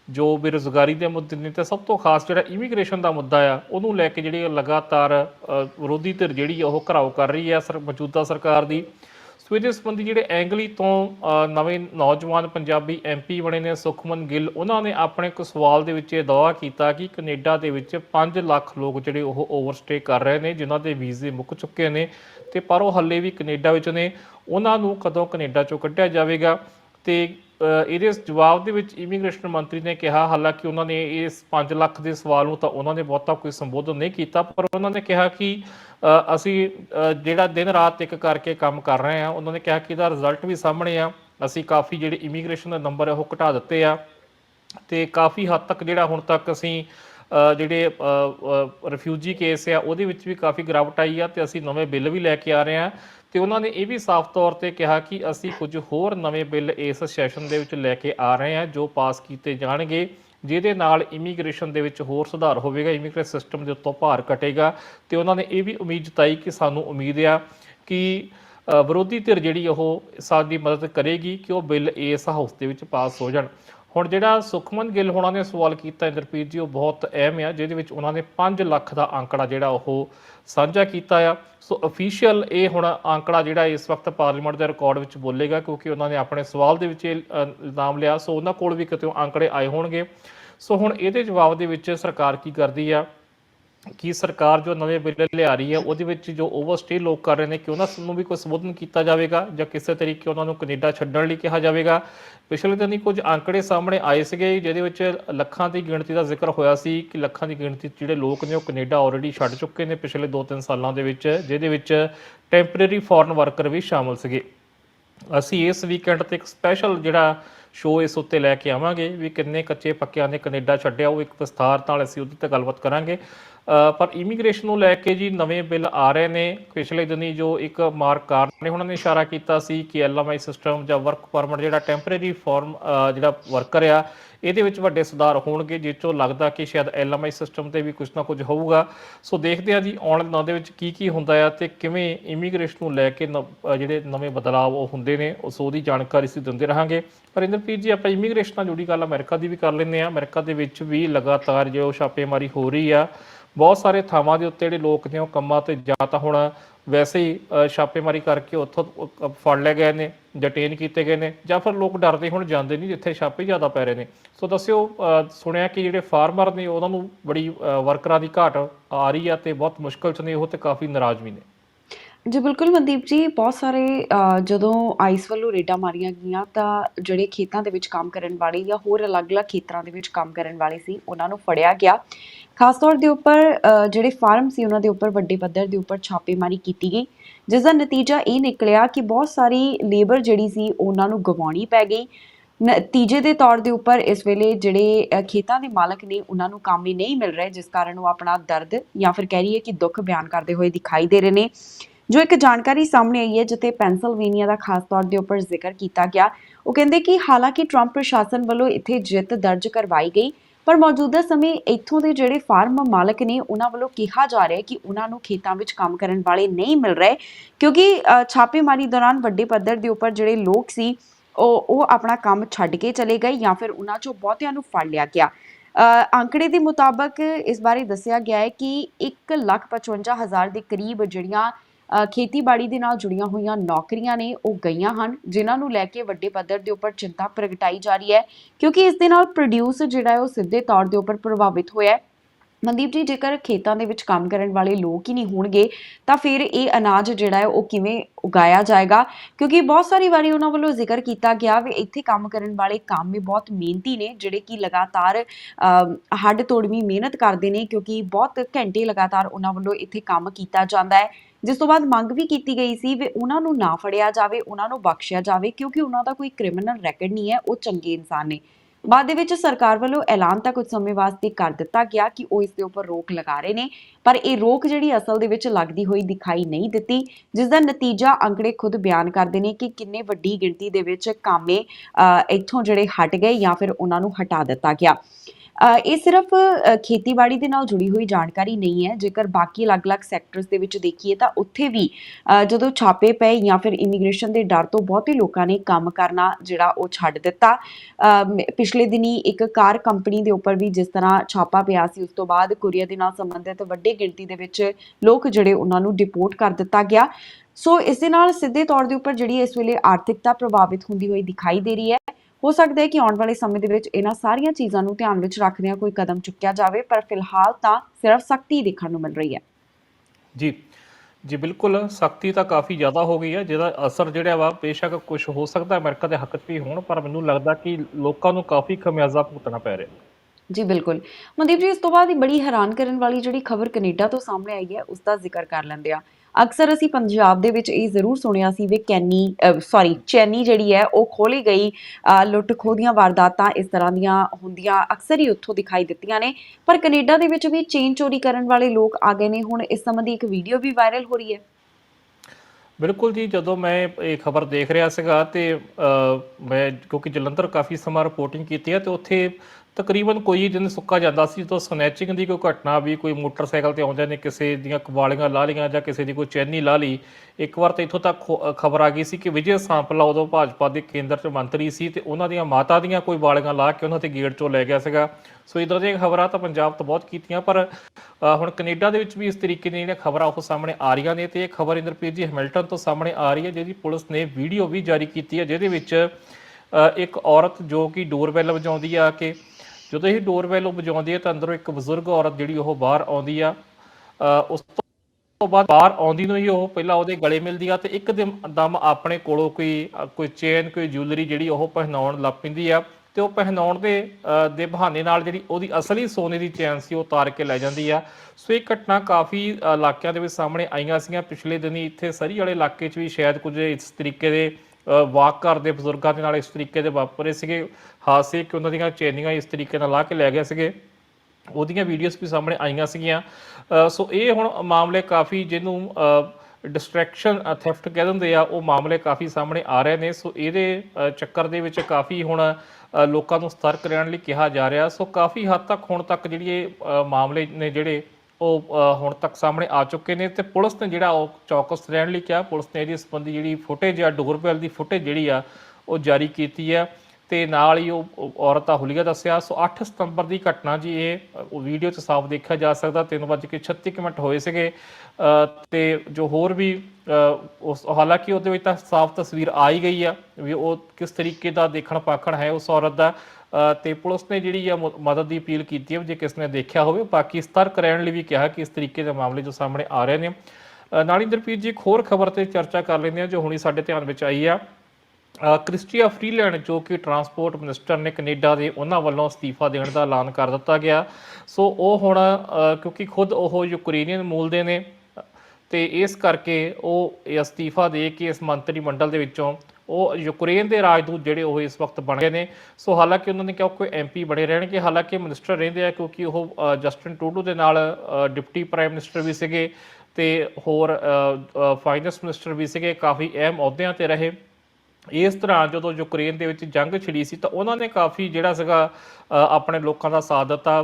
ਜੋ ਬੇਰੁਜ਼ਗਾਰੀ ਦੇ ਮੁੱਦੇ ਨੇ, ਤੇ ਸਭ ਤੋਂ ਖਾਸ ਜਿਹੜਾ ਇਮੀਗ੍ਰੇਸ਼ਨ ਦਾ ਮੁੱਦਾ ਆ, ਉਹਨੂੰ ਲੈ ਕੇ ਜਿਹੜੀ ਲਗਾਤਾਰ ਵਿਰੋਧੀ ਧਿਰ ਜਿਹੜੀ ਆ, ਉਹ ਘਰਾਓ ਕਰ ਰਹੀ ਹੈ ਸਰ, ਮੌਜੂਦਾ ਸਰਕਾਰ ਦੀ। ਸੋ ਇਹਦੇ ਸੰਬੰਧੀ ਜਿਹੜੇ ਐਂਗਲੀ ਤੋਂ ਨਵੇਂ ਨੌਜਵਾਨ ਪੰਜਾਬੀ ਐਮਪੀ ਬਣੇ ਨੇ ਸੁਖਮਨ ਗਿੱਲ, ਉਹਨਾਂ ਨੇ ਆਪਣੇ ਇੱਕ ਸਵਾਲ ਦੇ ਵਿੱਚ ਇਹ ਦਾਅਵਾ ਕੀਤਾ ਕਿ ਕੈਨੇਡਾ ਦੇ ਵਿੱਚ 5 ਲੱਖ ਲੋਕ ਜਿਹੜੇ ਉਹ ਓਵਰਸਟੇ ਕਰ ਰਹੇ ਨੇ, ਜਿਨ੍ਹਾਂ ਦੇ ਵੀਜ਼ੇ ਮੁੱਕ ਚੁੱਕੇ ਨੇ ਤੇ ਪਰ ਉਹ ਹੱਲੇ ਵੀ ਕੈਨੇਡਾ ਵਿੱਚ ਨੇ। ਉਹਨਾਂ ਨੂੰ ਕਦੋਂ ਕੈਨੇਡਾ ਚੋਂ ਕੱਢਿਆ ਜਾਵੇਗਾ? ਤੇ ਇਹਦੇ ਜਵਾਬ ਦੇ ਵਿੱਚ ਇਮੀਗ੍ਰੇਸ਼ਨ ਮੰਤਰੀ ਨੇ ਕਿਹਾ, ਹਾਲਾਂਕਿ ਉਹਨਾਂ ਨੇ ਇਸ 5 ਲੱਖ ਦੇ ਸਵਾਲ ਨੂੰ ਤਾਂ ਉਹਨਾਂ ਨੇ ਬਹੁਤਾ ਕੋਈ ਸੰਬੋਧਨ ਨਹੀਂ ਕੀਤਾ, ਪਰ ਉਹਨਾਂ ਨੇ ਕਿਹਾ ਕਿ ਅਸੀਂ ਜਿਹੜਾ ਦਿਨ ਰਾਤ ਇੱਕ ਕਰਕੇ ਕੰਮ ਕਰ ਰਹੇ ਆ ਉਹਨਾਂ ਨੇ ਕਿਹਾ ਕਿ ਇਹਦਾ ਰਿਜ਼ਲਟ ਵੀ ਸਾਹਮਣੇ ਆ। ਅਸੀਂ ਕਾਫੀ ਜਿਹੜੇ ਇਮੀਗ੍ਰੇਸ਼ਨ ਦਾ ਨੰਬਰ ਆ, ਉਹ ਘਟਾ ਦਿੱਤੇ ਆ। ਤੇ ਕਾਫੀ ਹੱਦ ਤੱਕ ਜਿਹੜਾ ਹੁਣ ਤੱਕ ਅਸੀਂ ਜਿਹੜੇ ਰਿਫਿਊਜੀ ਕੇਸ ਆ, ਉਹਦੇ ਵਿੱਚ ਵੀ ਕਾਫੀ ਗਿਰਾਵਟ ਆਈ ਆ ਤੇ ਅਸੀਂ ਨਵੇਂ ਬਿੱਲ ਵੀ ਲੈ ਕੇ ਆ ਰਹੇ ਆ ਤੇ ਉਹਨਾਂ ਨੇ ਇਹ ਵੀ ਸਾਫ਼ ਤੌਰ ਤੇ ਕਿਹਾ ਕਿ ਅਸੀਂ ਕੁਝ ਹੋਰ ਨਵੇਂ ਬਿੱਲ ਇਸ ਸੈਸ਼ਨ ਦੇ ਵਿੱਚ ਲੈ ਕੇ ਆ ਰਹੇ ਆ ਜੋ ਪਾਸ ਕੀਤੇ ਜਾਣਗੇ। ਜਿਹਦੇ ਨਾਲ ਇਮੀਗ੍ਰੇਸ਼ਨ ਦੇ ਵਿੱਚ ਹੋਰ ਸੁਧਾਰ ਹੋਵੇਗਾ, ਇਮੀਗ੍ਰੇਸ਼ਨ ਸਿਸਟਮ ਦੇ ਉੱਤੋਂ ਭਾਰ ਘਟੇਗਾ। ਤੇ ਉਹਨਾਂ ਨੇ ਇਹ ਵੀ ਉਮੀਦ ਜਤਾਈ ਕਿ ਸਾਨੂੰ ਉਮੀਦ ਆ ਕਿ ਵਿਰੋਧੀ ਧਿਰ ਜਿਹੜੀ ਉਹ ਸਾਡੀ ਮਦਦ ਕਰੇਗੀ ਕਿ ਉਹ ਬਿੱਲ ਇਸ ਹਾਊਸ ਦੇ ਵਿੱਚ ਪਾਸ ਹੋ ਜਾਣ। ਹੁਣ ਜਿਹੜਾ ਸੁਖਮਨ ਗਿੱਲ ਹੋਣਾ ਨੇ ਸਵਾਲ ਕੀਤਾ ਇੰਦਰਪ੍ਰੀਤ ਜੀ, ਉਹ ਬਹੁਤ ਅਹਿਮ ਆ, ਜਿਹਦੇ ਵਿੱਚ ਉਹਨਾਂ ਨੇ 5 ਲੱਖ ਦਾ ਅੰਕੜਾ ਜਿਹੜਾ ਉਹ ਸਾਂਝਾ ਕੀਤਾ ਆ। ਸੋ ਅਫੀਸ਼ੀਅਲ ਇਹ ਹੁਣ ਅੰਕੜਾ ਜਿਹੜਾ ਇਸ ਵਕਤ ਪਾਰਲੀਮੈਂਟ ਦੇ ਰਿਕਾਰਡ ਵਿੱਚ ਬੋਲੇਗਾ, ਕਿਉਂਕਿ ਉਹਨਾਂ ਨੇ ਆਪਣੇ ਸਵਾਲ ਦੇ ਵਿੱਚ ਇਹ ਇਲਜ਼ਾਮ ਲਿਆ। ਸੋ ਉਹਨਾਂ ਕੋਲ ਵੀ ਕਿਤੇ ਅੰਕੜੇ ਆਏ ਹੋਣਗੇ। ਸੋ ਹੁਣ ਇਹਦੇ ਜਵਾਬ ਦੇ ਵਿੱਚ ਸਰਕਾਰ ਕੀ ਕਰਦੀ ਆ? ਕਿ ਸਰਕਾਰ ਜੋ ਨਵੇਂ ਬਿੱਲ ਲਿਆ ਰਹੀ ਹੈ, ਉਹਦੇ ਵਿੱਚ ਜੋ ਓਵਰਸਟੇ ਲੋਕ ਕਰ ਰਹੇ ਨੇ, ਕਿ ਉਹਨਾਂ ਨੂੰ ਵੀ ਕੋਈ ਸੰਬੋਧਨ ਕੀਤਾ ਜਾਵੇਗਾ ਜਾਂ ਕਿਸੇ ਤਰੀਕੇ ਉਹਨਾਂ ਨੂੰ ਕੈਨੇਡਾ ਛੱਡਣ ਲਈ ਕਿਹਾ ਜਾਵੇਗਾ। ਪਿਛਲੇ ਦਿਨ ਹੀ ਕੁਝ ਅੰਕੜੇ ਸਾਹਮਣੇ ਆਏ ਸੀਗੇ, ਜਿਹਦੇ ਵਿੱਚ ਲੱਖਾਂ ਦੀ ਗਿਣਤੀ ਦਾ ਜ਼ਿਕਰ ਹੋਇਆ ਸੀ ਕਿ ਲੱਖਾਂ ਦੀ ਗਿਣਤੀ 'ਚ ਜਿਹੜੇ ਲੋਕ ਨੇ, ਉਹ ਕੈਨੇਡਾ ਆਲਰੇਡੀ ਛੱਡ ਚੁੱਕੇ ਨੇ ਪਿਛਲੇ 2-3 ਸਾਲਾਂ ਦੇ ਵਿੱਚ, ਜਿਹਦੇ ਵਿੱਚ ਟੈਂਪਰੇਰੀ ਫੋਰਨ ਵਰਕਰ ਵੀ ਸ਼ਾਮਲ ਸੀਗੇ। ਅਸੀਂ ਇਸ ਵੀਕਐਂਡ ਤੇ ਇੱਕ ਸਪੈਸ਼ਲ ਜਿਹੜਾ ਸ਼ੋਅ ਇਸ ਉੱਤੇ ਲੈ ਕੇ ਆਵਾਂਗੇ, ਵੀ ਕਿੰਨੇ ਕੱਚੇ ਪੱਕਿਆਂ ਨੇ ਕੈਨੇਡਾ ਛੱਡਿਆ, ਉਹ ਇੱਕ ਵਿਸਥਾਰ ਨਾਲ ਅਸੀਂ ਉਹਦੇ ਤੇ ਗੱਲਬਾਤ ਕਰਾਂਗੇ। ਪਰ ਇਮੀਗ੍ਰੇਸ਼ਨ ਨੂੰ ਲੈ ਕੇ ਜੀ ਨਵੇਂ ਬਿੱਲ ਆ ਰਹੇ ਨੇ। ਪਿਛਲੇ ਦਿਨੀ ਜੋ ਇੱਕ ਮਾਰਕ ਕਾਰ ਨੇ, ਉਹਨਾਂ ਨੇ ਇਸ਼ਾਰਾ ਕੀਤਾ ਸੀ ਕਿ ਐਲਐਮਆਈ ਸਿਸਟਮ ਜਾਂ ਵਰਕ ਪਰਮਿਟ ਜਿਹੜਾ ਟੈਂਪਰੇਰੀ ਫਾਰਮ ਜਿਹੜਾ ਵਰਕਰ ਆ, ਇਹਦੇ ਵਿੱਚ ਵੱਡੇ ਸੁਧਾਰ ਹੋਣਗੇ, ਜਿਸ ਚੋਂ ਲੱਗਦਾ ਕਿ ਸ਼ਾਇਦ ਐਲਐਮਆਈ ਸਿਸਟਮ ਤੇ ਵੀ ਕੁਝ ਨਾ ਕੁਝ ਹੋਊਗਾ। ਸੋ ਦੇਖਦੇ ਹਾਂ ਜੀ ਆਉਣ ਵਾਲੇ ਦਿਨਾਂ ਦੇ ਵਿੱਚ ਕੀ ਕੀ ਹੁੰਦਾ ਆ ਤੇ ਕਿਵੇਂ ਇਮੀਗ੍ਰੇਸ਼ਨ ਨੂੰ ਲੈ ਕੇ ਨ- ਜਿਹੜੇ ਨਵੇਂ ਬਦਲਾਅ ਉਹ ਹੁੰਦੇ ਨੇ, ਉਸ ਉਹਦੀ ਜਾਣਕਾਰੀ ਅਸੀਂ ਦਿੰਦੇ ਰਹਾਂਗੇ। ਪਰ ਇੰਦਰਪ੍ਰੀਤ ਜੀ, ਆਪਾਂ ਇਮੀਗ੍ਰੇਸ਼ਨ ਨਾਲ ਜੁੜੀ ਗੱਲ ਅਮਰੀਕਾ ਦੀ ਵੀ ਕਰ ਲੈਂਦੇ ਆ ਅਮਰੀਕਾ ਦੇ ਵਿੱਚ ਵੀ ਲਗਾਤਾਰ ਜੋ ਛਾਪੇਮਾਰੀ ਹੋ ਰਹੀ ਆ। ਬਹੁਤ ਸਾਰੇ ਥਾਵਾਂ ਦੇ ਉੱਤੇ ਜਿਹੜੇ ਲੋਕ ਨੇ ਉਹ ਕੰਮਾਂ ਤੇ ਜਾਂ ਤਾਂ ਹੁਣ ਵੈਸੇ ਹੀ ਛਾਪੇਮਾਰੀ ਕਰਕੇ ਉੱਥੋਂ ਫੜ ਲਏ ਗਏ ਨੇ ਡਿਟੇਨ ਕੀਤੇ ਗਏ ਨੇ, ਜਾਂ ਫਿਰ ਲੋਕ ਡਰਦੇ ਹੁਣ ਜਾਂਦੇ ਨਹੀਂ ਜਿੱਥੇ ਛਾਪੇ ਜ਼ਿਆਦਾ ਪੈ ਰਹੇ ਨੇ। ਸੋ ਦੱਸਿਓ ਸੁਣਿਆ ਕਿ ਜਿਹੜੇ ਫਾਰਮਰ ਨੇ ਉਹਨਾਂ ਨੂੰ ਬੜੀ ਵਰਕਰਾਂ ਦੀ ਘਾਟ ਆ ਰਹੀ ਹੈ ਤੇ ਬਹੁਤ ਮੁਸ਼ਕਲ ਚ ਨੇ ਉਹ ਤੇ ਕਾਫੀ ਨਾਰਾਜ਼ ਵੀ ਨੇ। ਜੀ ਬਿਲਕੁਲ ਮਨਦੀਪ ਜੀ, ਬਹੁਤ ਸਾਰੇ ਜਦੋਂ ਆਈਸ ਵੱਲੋਂ ਰੇਡਾਂ ਮਾਰੀਆਂ ਗਈਆਂ ਤਾਂ ਜਿਹੜੇ ਖੇਤਾਂ ਦੇ ਵਿੱਚ ਕੰਮ ਕਰਨ ਵਾਲੇ ਜਾਂ ਹੋਰ ਅਲੱਗ-ਅਲੱਗ ਖੇਤਰਾਂ ਦੇ ਵਿੱਚ ਕੰਮ ਕਰਨ ਵਾਲੇ ਸੀ, ਉਹਨਾਂ ਨੂੰ ਫੜਿਆ ਗਿਆ। ਖਾਸ ਤੌਰ ਦੇ ਉੱਪਰ ਜਿਹੜੇ ਫਾਰਮ ਸੀ ਉਹਨਾਂ ਦੇ ਉੱਪਰ, ਵੱਡੇ ਪੱਧਰ ਦੇ ਉੱਪਰ ਛਾਪੇਮਾਰੀ ਕੀਤੀ ਗਈ। ਜਿਸ ਦਾ ਨਤੀਜਾ ਇਹ ਨਿਕਲਿਆ ਕਿ ਬਹੁਤ ਸਾਰੀ ਲੇਬਰ ਜਿਹੜੀ ਸੀ ਉਹਨਾਂ ਨੂੰ ਗਵਾਉਣੀ ਪੈ ਗਈ। ਨਤੀਜੇ ਦੇ ਤੌਰ ਦੇ ਉੱਪਰ ਇਸ ਵੇਲੇ ਜਿਹੜੇ ਖੇਤਾਂ ਦੇ ਮਾਲਕ ਨੇ ਉਹਨਾਂ ਨੂੰ ਕੰਮ ਹੀ ਨਹੀਂ ਮਿਲ ਰਿਹਾ, ਜਿਸ ਕਾਰਨ ਉਹ ਆਪਣਾ ਦਰਦ ਜਾਂ ਫਿਰ ਕਹਿ ਰਹੀਏ ਕਿ ਦੁੱਖ ਬਿਆਨ ਕਰਦੇ ਹੋਏ ਦਿਖਾਈ ਦੇ ਰਹੇ ਨੇ। ਜੋ ਇੱਕ ਜਾਣਕਾਰੀ ਸਾਹਮਣੇ ਆਈ ਹੈ, ਜਿੱਥੇ ਪੈਂਸਲਵੇਨੀਆ ਦਾ ਖਾਸ ਤੌਰ ਦੇ ਉੱਪਰ ਜ਼ਿਕਰ ਕੀਤਾ ਗਿਆ, ਉਹ ਕਹਿੰਦੇ ਕਿ ਹਾਲਾਂਕਿ ਟਰੰਪ ਪ੍ਰਸ਼ਾਸਨ ਵੱਲੋਂ ਇੱਥੇ ਜਿੱਤ ਦਰਜ ਕਰਵਾਈ ਗਈ ਪਰ ਮੌਜੂਦਾ ਸਮੇਂ ਇੱਥੋਂ ਦੇ ਜਿਹੜੇ ਫਾਰਮ ਮਾਲਕ ਨੇ, ਉਹਨਾਂ ਵੱਲੋਂ ਕਿਹਾ ਜਾ ਰਿਹਾ ਹੈ ਕਿ ਉਹਨਾਂ ਨੂੰ ਖੇਤਾਂ ਵਿੱਚ ਕੰਮ ਕਰਨ ਵਾਲੇ ਨਹੀਂ ਮਿਲ ਰਹੇ, ਕਿਉਂਕਿ ਛਾਪੇਮਾਰੀ ਦੌਰਾਨ ਵੱਡੇ ਪੱਧਰ ਦੇ ਉੱਪਰ ਜਿਹੜੇ ਲੋਕ ਸੀ, ਉਹ ਉਹ ਆਪਣਾ ਕੰਮ ਛੱਡ ਕੇ ਚਲੇ ਗਏ ਜਾਂ ਫਿਰ ਉਹਨਾਂ ਚੋਂ ਬਹੁਤਿਆਂ ਨੂੰ ਫੜ ਲਿਆ ਗਿਆ। ਅੰਕੜੇ ਦੇ ਮੁਤਾਬਕ ਇਸ ਬਾਰੇ ਦੱਸਿਆ ਗਿਆ ਹੈ ਕਿ 155000 ਦੇ ਕਰੀਬ ਜਿਹੜੀਆਂ ਖੇਤੀਬਾੜੀ ਦੇ ਨਾਲ ਜੁੜੀਆਂ ਹੋਈਆਂ ਨੌਕਰੀਆਂ ਨੇ, ਉਹ ਗਈਆਂ ਹਨ, ਜਿਨ੍ਹਾਂ ਨੂੰ ਲੈ ਕੇ ਵੱਡੇ ਪੱਧਰ ਦੇ ਉੱਪਰ ਚਿੰਤਾ ਪ੍ਰਗਟਾਈ ਜਾ ਰਹੀ ਹੈ, ਕਿਉਂਕਿ ਇਸ ਦੇ ਨਾਲ ਪ੍ਰੋਡਿਊਸ ਜਿਹੜਾ ਹੈ ਉਹ ਸਿੱਧੇ ਤੌਰ ਦੇ ਉੱਪਰ ਪ੍ਰਭਾਵਿਤ ਹੋਇਆ ਹੈ। ਮਨਦੀਪ ਜੀ, ਜੇਕਰ ਖੇਤਾਂ ਦੇ ਵਿੱਚ ਕੰਮ ਕਰਨ ਵਾਲੇ ਲੋਕ ਹੀ ਨਹੀਂ ਹੋਣਗੇ, ਤਾਂ ਫਿਰ ਇਹ ਅਨਾਜ ਜਿਹੜਾ ਹੈ ਉਹ ਕਿਵੇਂ ਉਗਾਇਆ ਜਾਏਗਾ? ਕਿਉਂਕਿ ਬਹੁਤ ਸਾਰੀ ਵਾਰੀ ਉਹਨਾਂ ਵੱਲੋਂ ਜ਼ਿਕਰ ਕੀਤਾ ਗਿਆ ਵੀ ਇੱਥੇ ਕੰਮ ਕਰਨ ਵਾਲੇ ਕੰਮ ਵੀ ਬਹੁਤ ਮਿਹਨਤੀ ਨੇ, ਜਿਹੜੇ ਕਿ ਲਗਾਤਾਰ ਹੱਡ ਤੋੜਵੀਂ ਮਿਹਨਤ ਕਰਦੇ ਨੇ, ਕਿਉਂਕਿ ਬਹੁਤ ਘੰਟੇ ਲਗਾਤਾਰ ਉਹਨਾਂ ਵੱਲੋਂ ਇੱਥੇ ਕੰਮ ਕੀਤਾ ਜਾਂਦਾ ਹੈ। ਜਿਸ ਤੋਂ ਬਾਅਦ ਮੰਗ ਵੀ ਕੀਤੀ ਗਈ ਸੀ ਵੀ ਉਹਨਾਂ ਨੂੰ ਨਾ ਫੜਿਆ ਜਾਵੇ ਉਹਨਾਂ ਨੂੰ ਬਖਸ਼ਿਆ ਜਾਵੇ ਕਿਉਂਕਿ ਉਹਨਾਂ ਦਾ ਕੋਈ ਕ੍ਰਿਮੀਨਲ ਰੈਕੋਰਡ ਨਹੀਂ ਹੈ ਉਹ ਚੰਗੇ ਇਨਸਾਨ ਨੇ। ਬਾਅਦ ਦੇ ਵਿੱਚ ਸਰਕਾਰ ਵੱਲੋਂ ਐਲਾਨ ਤਾਂ ਕੁਝ ਸਮੇਂ ਵਾਸਤੇ ਕਰ ਦਿੱਤਾ ਗਿਆ ਕਿ ਉਹ ਇਸ ਦੇ ਉੱਪਰ ਰੋਕ ਲਗਾ ਰਹੇ ਨੇ ਪਰ ਇਹ ਰੋਕ ਜਿਹੜੀ ਅਸਲ ਦੇ ਵਿੱਚ ਲੱਗਦੀ ਹੋਈ ਦਿਖਾਈ ਨਹੀਂ ਦਿੱਤੀ ਜਿਸ ਦਾ ਨਤੀਜਾ ਅੰਕੜੇ ਖੁਦ ਬਿਆਨ ਕਰਦੇ ਨੇ ਕਿ ਕਿੰਨੇ ਵੱਡੀ ਗਿਣਤੀ ਦੇ ਵਿੱਚ ਕਾਮੇ ਅ, ਇੱਥੋਂ ਜਿਹੜੇ ਹਟ ਗਏ ਜਾਂ ਫਿਰ ਉਹਨਾਂ ਨੂੰ ਹਟਾ ਦਿੱਤਾ ਗਿਆ। ਇਹ ਸਿਰਫ ਖੇਤੀਬਾੜੀ ਦੇ ਨਾਲ ਜੁੜੀ ਹੋਈ ਜਾਣਕਾਰੀ ਨਹੀਂ ਹੈ। ਜੇਕਰ ਬਾਕੀ ਅਲੱਗ-ਅਲੱਗ ਸੈਕਟਰਸ ਦੇ ਵਿੱਚ ਦੇਖੀਏ ਤਾਂ ਉੱਥੇ ਵੀ ਜਦੋਂ ਛਾਪੇ ਪਏ ਜਾਂ ਫਿਰ ਇਮੀਗ੍ਰੇਸ਼ਨ ਦੇ ਡਰ ਤੋਂ ਬਹੁਤੇ ਲੋਕਾਂ ਨੇ ਕੰਮ ਕਰਨਾ ਜਿਹੜਾ ਉਹ ਛੱਡ ਦਿੱਤਾ। ਪਿਛਲੇ ਦਿਨੀ ਇੱਕ ਕਾਰ ਕੰਪਨੀ ਦੇ ਉੱਪਰ ਵੀ ਜਿਸ ਤਰ੍ਹਾਂ ਛਾਪਾ ਪਿਆ ਸੀ, ਉਸ ਤੋਂ ਬਾਅਦ ਕੋਰੀਆ ਦੇ ਨਾਲ ਸੰਬੰਧਿਤ ਵੱਡੀ ਗਿਣਤੀ ਦੇ ਵਿੱਚ ਲੋਕ ਜਿਹੜੇ ਉਹਨਾਂ ਨੂੰ ਡਿਪੋਰਟ ਕਰ ਦਿੱਤਾ ਗਿਆ। ਸੋ ਇਸ ਦੇ ਨਾਲ ਸਿੱਧੇ ਤੌਰ ਦੇ ਉੱਪਰ ਜਿਹੜੀ ਇਸ ਵੇਲੇ ਆਰਥਿਕਤਾ ਪ੍ਰਭਾਵਿਤ ਹੁੰਦੀ ਹੋਈ ਦਿਖਾਈ ਦੇ ਰਹੀ ਹੈ। ਹੋ ਸਕਦਾ ਹੈ ਕਿ ਆਉਣ ਵਾਲੇ ਸਮੇਂ ਦੇ ਵਿੱਚ ਇਹਨਾਂ ਸਾਰੀਆਂ ਚੀਜ਼ਾਂ ਨੂੰ ਧਿਆਨ ਵਿੱਚ ਰੱਖਦਿਆਂ ਕੋਈ ਕਦਮ ਚੁੱਕਿਆ ਜਾਵੇ ਪਰ ਫਿਲਹਾਲ ਤਾਂ ਸਿਰਫ ਸਖਤੀ ਦੇਖਣ ਨੂੰ ਮਿਲ ਰਹੀ ਹੈ। ਜੀ ਜੀ ਬਿਲਕੁਲ ਸਖਤੀ ਤਾਂ ਕਾਫੀ ਜ਼ਿਆਦਾ ਹੋ ਗਈ ਹੈ ਜਿਹਦਾ ਅਸਰ ਜਿਹੜਾ ਵਾ ਬੇਸ਼ੱਕ ਕੁਝ ਹੋ ਸਕਦਾ ਅਮਰੀਕਾ ਦੇ ਹੱਕ 'ਚ ਵੀ ਹੋਣ ਪਰ ਮੈਨੂੰ ਲੱਗਦਾ ਕਿ ਲੋਕਾਂ ਨੂੰ ਕਾਫੀ ਖਮਿਆਜ਼ਾ ਭੁਗਤਣਾ ਪੈ ਰਿਹਾ। ਜੀ ਬਿਲਕੁਲ। ਮਨਦੀਪ ਜੀ ਇਸ ਤੋਂ ਬਾਅਦ ਹੀ ਬੜੀ ਹੈਰਾਨ ਕਰਨ ਵਾਲੀ ਜਿਹੜੀ ਖਬਰ ਕੈਨੇਡਾ ਤੋਂ ਸਾਹਮਣੇ ਆਈ ਹੈ ਉਸ ਦਾ ਜ਼ਿਕਰ ਕਰ ਲੈਂਦੇ ਆ ਅਕਸਰ ਅਸੀਂ ਪੰਜਾਬ ਦੇ ਵਿੱਚ ਇਹ ਜ਼ਰੂਰ ਸੁਣਿਆ ਸੀ ਵੀ ਕੈਨੀ ਸੌਰੀ ਚੈਨੀ ਜਿਹੜੀ ਹੈ, ਉਹ ਖੋਲੀ ਗਈ ਲੁੱਟ ਖੋਹ ਦੀਆਂ ਵਾਰਦਾਤਾਂ ਇਸ ਤਰ੍ਹਾਂ ਦੀਆਂ ਹੁੰਦੀਆਂ ਅਕਸਰ ਹੀ ਉੱਥੋਂ ਦਿਖਾਈ ਦਿੱਤੀਆਂ ਨੇ। ਪਰ ਕੈਨੇਡਾ ਦੇ ਵਿੱਚ ਵੀ ਚੇਨ ਚੋਰੀ ਕਰਨ ਵਾਲੇ ਲੋਕ ਆ ਗਏ ਨੇ। ਹੁਣ ਇਸ ਸੰਬੰਧੀ ਇੱਕ ਵੀਡੀਓ ਵੀ ਵਾਇਰਲ ਹੋ ਰਹੀ ਹੈ। ਬਿਲਕੁਲ ਜੀ, ਜਦੋਂ ਮੈਂ ਇਹ ਖਬਰ ਦੇਖ ਰਿਹਾ ਸੀਗਾ ਤੇ ਮੈਂ ਕਿਉਂਕਿ ਜਲੰਧਰ ਕਾਫੀ ਸਮਾਂ ਰਿਪੋਰਟਿੰਗ ਕੀਤੀ ਹੈ ਤੇ ਉੱਥੇ ਤਕਰੀਬਨ ਕੋਈ ਦਿਨ ਸੁੱਕਾ ਜਾਂਦਾ ਸੀ, ਜਦੋਂ ਸਨੈਚਿੰਗ ਦੀ ਕੋਈ ਘਟਨਾ ਵੀ ਕੋਈ ਮੋਟਰਸਾਈਕਲ ਤੇ ਆਉਂਦੇ ਨੇ ਕਿਸੇ ਦੀਆਂ ਕਵਾਲੀਆਂ ਲਾ ਲਈਆਂ ਜਾਂ ਕਿਸੇ ਦੀ ਕੋਈ ਚੈਨੀ ਲਾ ਲਈ, ਇੱਕ ਵਾਰ ਤਾਂ ਇੱਥੋਂ ਤੱਕ ਖਬਰ ਆ ਗਈ ਸੀ ਕਿ ਵਿਜੇ ਸਾਂਪਲਾ ਉਦੋਂ ਭਾਜਪਾ ਦੇ ਕੇਂਦਰ 'ਚ ਮੰਤਰੀ ਸੀ ਤੇ ਉਹਨਾਂ ਦੀਆਂ ਮਾਤਾ ਦੀਆਂ ਕੋਈ ਵਾਲੀਆਂ ਲਾ ਕੇ ਉਹਨਾਂ ਤੇ ਗੇਟ 'ਚੋਂ ਲੈ ਗਿਆ ਸੀਗਾ। ਸੋ ਇਦਾਂ ਦੀਆਂ ਖਬਰਾਂ ਤਾਂ ਪੰਜਾਬ ਤੋਂ ਬਹੁਤ ਕੀਤੀਆਂ, ਪਰ ਹੁਣ ਕੈਨੇਡਾ ਦੇ ਵਿੱਚ ਵੀ ਇਸ ਤਰੀਕੇ ਦੀਆਂ ਜਿਹੜੀਆਂ ਖਬਰਾਂ ਉਹ ਸਾਹਮਣੇ ਆ ਰਹੀਆਂ ਨੇ ਤੇ ਇਹ ਖਬਰ ਇੰਦਰਪ੍ਰੀਤ ਜੀ ਹੈਮਿਲਟਨ ਤੋਂ ਸਾਹਮਣੇ ਆ ਰਹੀ ਹੈ, ਜਿਹਦੀ ਪੁਲਿਸ ਨੇ ਵੀਡੀਓ ਵੀ ਜਾਰੀ ਕੀਤੀ ਹੈ, ਜਿਹਦੇ ਵਿੱਚ ਇੱਕ ਔਰਤ ਜੋ ਕਿ ਡੋਰਬੈਲ ਵਜਾਉਂਦੀ ਆ ਕੇ ਜਦੋਂ ਇਹ ਡੋਰਬੈਲ ਉਹ ਵਜਾਉਂਦੀ ਹੈ ਤਾਂ ਅੰਦਰੋਂ ਇੱਕ ਬਜ਼ੁਰਗ ਔਰਤ ਜਿਹੜੀ ਉਹ ਬਾਹਰ ਆਉਂਦੀ ਆ ਉਸ ਤੋਂ ਬਾਅਦ ਬਾਹਰ ਆਉਂਦੀ ਨੂੰ ਹੀ ਉਹ ਪਹਿਲਾਂ ਉਹਦੇ ਗਲੇ ਮਿਲਦੀ ਆ ਤੇ ਇੱਕ ਦਿਮ ਦਮ ਆਪਣੇ ਕੋਲੋਂ ਕੋਈ ਕੋਈ ਚੇਨ ਕੋਈ ਜੁਐਲਰੀ ਜਿਹੜੀ ਉਹ ਪਹਿਨਾਉਣ ਲੱਗ ਪੈਂਦੀ ਆ ਤੇ ਉਹ ਪਹਿਨਾਉਣ ਦੇ ਦੇ ਬਹਾਨੇ ਨਾਲ ਜਿਹੜੀ ਉਹਦੀ ਅਸਲੀ ਸੋਨੇ ਦੀ ਚੈਨ ਸੀ ਉਹ ਤਾਰ ਕੇ ਲੈ ਜਾਂਦੀ ਆ। ਸੋ ਇਹ ਘਟਨਾ ਕਾਫੀ ਇਲਾਕਿਆਂ ਦੇ ਵਿੱਚ ਸਾਹਮਣੇ ਆਈਆਂ ਸੀਗੀਆਂ। ਪਿਛਲੇ ਦਿਨੀ ਇੱਥੇ ਸਰੀ ਵਾਲੇ ਇਲਾਕੇ 'ਚ ਵੀ ਸ਼ਾਇਦ ਕੁਝ ਇਸ ਤਰੀਕੇ ਦੇ ਵਾਕ ਕਰਦੇ ਬਜ਼ੁਰਗਾਂ ਦੇ ਨਾਲ ਇਸ ਤਰੀਕੇ ਦੇ ਵਾਪਰੇ ਸੀਗੇ। ਹਾਦਸੇ ਕਿ ਉਹਨਾਂ ਦੀਆਂ ਚੇਨੀਆਂ ਇਸ ਤਰੀਕੇ ਨਾਲ ਲਾ ਕੇ ਲੈ ਗਏ ਸੀਗੇ। ਉਹਦੀਆਂ ਵੀਡੀਓਜ਼ ਵੀ ਸਾਹਮਣੇ ਆਈਆਂ ਸੀਗੀਆਂ। ਸੋ ਇਹ ਹੁਣ ਮਾਮਲੇ ਕਾਫੀ ਜਿਹਨੂੰ ਡਿਸਟਰੈਕਸ਼ਨ ਥੈਫਟ ਕਹਿ ਦਿੰਦੇ ਆ, ਉਹ ਮਾਮਲੇ ਕਾਫੀ ਸਾਹਮਣੇ ਆ ਰਹੇ ਨੇ। ਸੋ ਇਹਦੇ ਚੱਕਰ ਦੇ ਵਿੱਚ ਕਾਫੀ ਹੁਣ ਲੋਕਾਂ ਨੂੰ ਸਤਰਕ ਰਹਿਣ ਲਈ ਕਿਹਾ ਜਾ ਰਿਹਾ। ਸੋ ਕਾਫੀ ਹੱਦ ਤੱਕ ਹੁਣ ਤੱਕ ਜਿਹੜੀ ਇਹ ਮਾਮਲੇ ਨੇ ਜਿਹੜੇ ਉਹ ਹੁਣ ਤੱਕ ਸਾਹਮਣੇ ਆ ਚੁੱਕੇ ਨੇ ਤੇ ਪੁਲਿਸ ਨੇ ਜਿਹੜਾ ਉਹ ਚੌਕਸ ਰਹਿਣ ਲਈ ਕਿਹਾ। ਪੁਲਿਸ ਨੇ ਇਹਦੀ ਸੰਬੰਧੀ ਜਿਹੜੀ ਫੁਟੇਜ ਆ ਡੋਰਬੈਲ ਦੀ ਫੁਟੇਜ ਜਿਹੜੀ ਆ ਉਹ ਜਾਰੀ ਕੀਤੀ ਆ। ਤੇ ਨਾਲ ਹੀ ਉਹ ਔਰਤ ਦਾ ਹੁਲੀਆ ਦੱਸਿਆ ਸੋ 8 ਸਤੰਬਰ ਦੀ ਘਟਨਾ ਜੀ ਇਹ ਉਹ ਵੀਡੀਓ 'ਚ ਸਾਫ਼ ਦੇਖਿਆ ਜਾ ਸਕਦਾ। 3:36 ਕੁ ਮਿੰਟ ਹੋਏ ਸੀਗੇ। ਅ, ਤੇ ਜੋ ਹੋਰ ਵੀ ਉਸ ਹਾਲਾਂਕਿ ਉਹਦੇ ਵਿੱਚ ਤਾਂ ਸਾਫ਼ ਤਸਵੀਰ ਆ ਹੀ ਗਈ ਆ ਵੀ ਉਹ ਕਿਸ ਤਰੀਕੇ ਦਾ ਦੇਖਣ ਪਾਖਣ ਹੈ ਉਸ ਔਰਤ ਦਾ। ਤੇ ਪੁਲਿਸ ਨੇ ਜਿਹੜੀ ਆ ਮਦਦ ਦੀ ਅਪੀਲ ਕੀਤੀ ਹੈ ਵੀ ਜੇ ਕਿਸ ਨੇ ਦੇਖਿਆ ਹੋਵੇ ਬਾਕੀ ਸਤਰਕ ਰਹਿਣ ਲਈ ਵੀ ਕਿਹਾ ਕਿ ਇਸ ਤਰੀਕੇ ਦੇ ਮਾਮਲੇ ਜੋ ਸਾਹਮਣੇ ਆ ਰਹੇ ਨੇ। ਅ, ਨਾਲ ਹੀ ਇੰਦਰਪ੍ਰੀਤ ਜੀ ਇੱਕ ਹੋਰ ਖਬਰ ਤੇ ਚਰਚਾ ਕਰ ਲੈਂਦੇ ਆ ਜੋ ਹੁਣੀ ਸਾਡੇ ਧਿਆਨ ਵਿੱਚ ਆਈ ਆ। ਅ, ਕ੍ਰਿਸਟੀਆ ਫਰੀਲੈਂਡ ਜੋ ਕਿ ਟਰਾਂਸਪੋਰਟ ਮਿਨਿਸਟਰ ਨੇ ਕੈਨੇਡਾ ਦੇ ਉਹਨਾਂ ਵੱਲੋਂ ਅਸਤੀਫਾ ਦੇਣ ਦਾ ਐਲਾਨ ਕਰ ਦਿੱਤਾ ਗਿਆ। ਸੋ ਉਹ ਹੁਣ ਕਿਉਂਕਿ ਖੁਦ ਉਹ ਯੂਕਰੇਨੀਅਨ ਮੂਲ ਦੇ ਨੇ ਤੇ ਇਸ ਕਰਕੇ ਉਹ ਅਸਤੀਫਾ ਦੇ ਕੇ ਇਸ ਮੰਤਰੀ ਮੰਡਲ ਦੇ ਵਿੱਚੋਂ ਉਹ ਯੂਕਰੇਨ ਦੇ ਰਾਜਦੂਤ ਜਿਹੜੇ ਉਹ ਇਸ ਵਕਤ ਬਣ ਗਏ ਨੇ। ਸੋ ਹਾਲਾਂਕਿ ਉਹਨਾਂ ਨੇ ਕਿਹਾ ਕੋਈ ਐਮਪੀ ਬਣੇ ਰਹਿਣਗੇ। ਹਾਲਾਂਕਿ ਮਿਨਿਸਟਰ ਰਹਿੰਦੇ ਆ ਕਿਉਂਕਿ ਉਹ ਜਸਟਿਨ ਟੂਡੂ ਦੇ ਨਾਲ ਡਿਪਟੀ ਪ੍ਰਾਈਮ ਮਿਨਿਸਟਰ ਵੀ ਸੀਗੇ ਤੇ ਹੋਰ ਫਾਈਨੈਂਸ ਮਿਨਿਸਟਰ ਵੀ ਸੀਗੇ। ਕਾਫੀ ਅਹਿਮ ਅਹੁਦਿਆਂ ਤੇ ਰਹੇ। ਇਸ ਤਰ੍ਹਾਂ ਜਦੋਂ ਯੂਕਰੇਨ ਦੇ ਵਿੱਚ ਜੰਗ ਛਿੜੀ ਸੀ ਤਾਂ ਉਹਨਾਂ ਨੇ ਕਾਫੀ ਜਿਹੜਾ ਸੀਗਾ ਆਪਣੇ ਲੋਕਾਂ ਦਾ ਸਾਥ ਦਿੱਤਾ।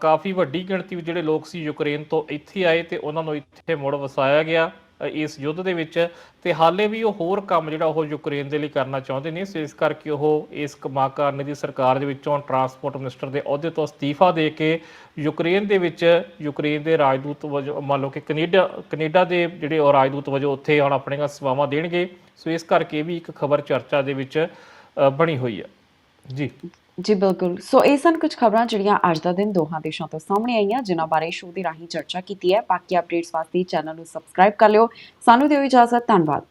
ਕਾਫੀ ਵੱਡੀ ਗਿਣਤੀ ਵਿੱਚ ਜਿਹੜੇ ਲੋਕ ਸੀ ਯੂਕਰੇਨ ਤੋਂ ਇੱਥੇ ਆਏ ਤੇ ਉਹਨਾਂ ਨੂੰ ਇੱਥੇ ਮੁੜ ਵਸਾਇਆ ਗਿਆ। ਇਸ ਯੁੱਧ ਦੇ ਵਿੱਚ ਤੇ ਹਾਲੇ ਵੀ ਉਹ ਹੋਰ ਕੰਮ ਜਿਹੜਾ ਉਹ ਯੂਕਰੇਨ ਦੇ ਲਈ ਕਰਨਾ ਚਾਹੁੰਦੇ ਨੇ, ਸੋ ਇਸ ਕਰਕੇ ਉਹ ਇਸ ਕਮਾ ਕਾਰਨ ਦੀ ਸਰਕਾਰ ਦੇ ਵਿੱਚੋਂ ਟਰਾਂਸਪੋਰਟ ਮਿਨਿਸਟਰ ਦੇ ਅਹੁਦੇ ਤੋਂ ਅਸਤੀਫਾ ਦੇ ਕੇ ਯੂਕਰੇਨ ਦੇ ਵਿੱਚ ਯੂਕਰੇਨ ਦੇ ਰਾਜਦੂਤ ਵਜੋਂ ਮੰਨ ਲਓ ਕਿ ਕੈਨੇਡਾ ਕੈਨੇਡਾ ਦੇ ਜਿਹੜੇ ਉਹ ਰਾਜਦੂਤ ਵਜੋਂ ਉੱਥੇ ਹੁਣ ਆਪਣੀਆਂ ਸੇਵਾਵਾਂ ਦੇਣਗੇ, ਸੋ ਇਸ ਕਰਕੇ ਇਹ ਵੀ ਇੱਕ ਖਬਰ ਚਰਚਾ ਦੇ ਵਿੱਚ ਬਣੀ ਹੋਈ ਹੈ। ਜੀ। ਜੀ, ਬਿਲਕੁਲ। ਸੋ ਇਹ ਸਨ ਕੁਝ ਖਬਰਾਂ ਜਿਹੜੀਆਂ ਅੱਜ ਦਾ ਦਿਨ ਦੋਹਾਂ ਦੇਸ਼ਾਂ ਤੋਂ ਸਾਹਮਣੇ ਆਈਆਂ, ਜਿਨ੍ਹਾਂ ਬਾਰੇ ਸ਼ੋਅ ਦੇ ਰਾਹੀਂ ਚਰਚਾ ਕੀਤੀ ਹੈ। ਬਾਕੀ ਅਪਡੇਟਸ ਵਾਸਤੇ ਚੈਨਲ ਨੂੰ ਸਬਸਕ੍ਰਾਈਬ ਕਰ ਲਿਓ। ਸਾਨੂੰ ਦਿਓ ਇਜਾਜ਼ਤ। ਧੰਨਵਾਦ।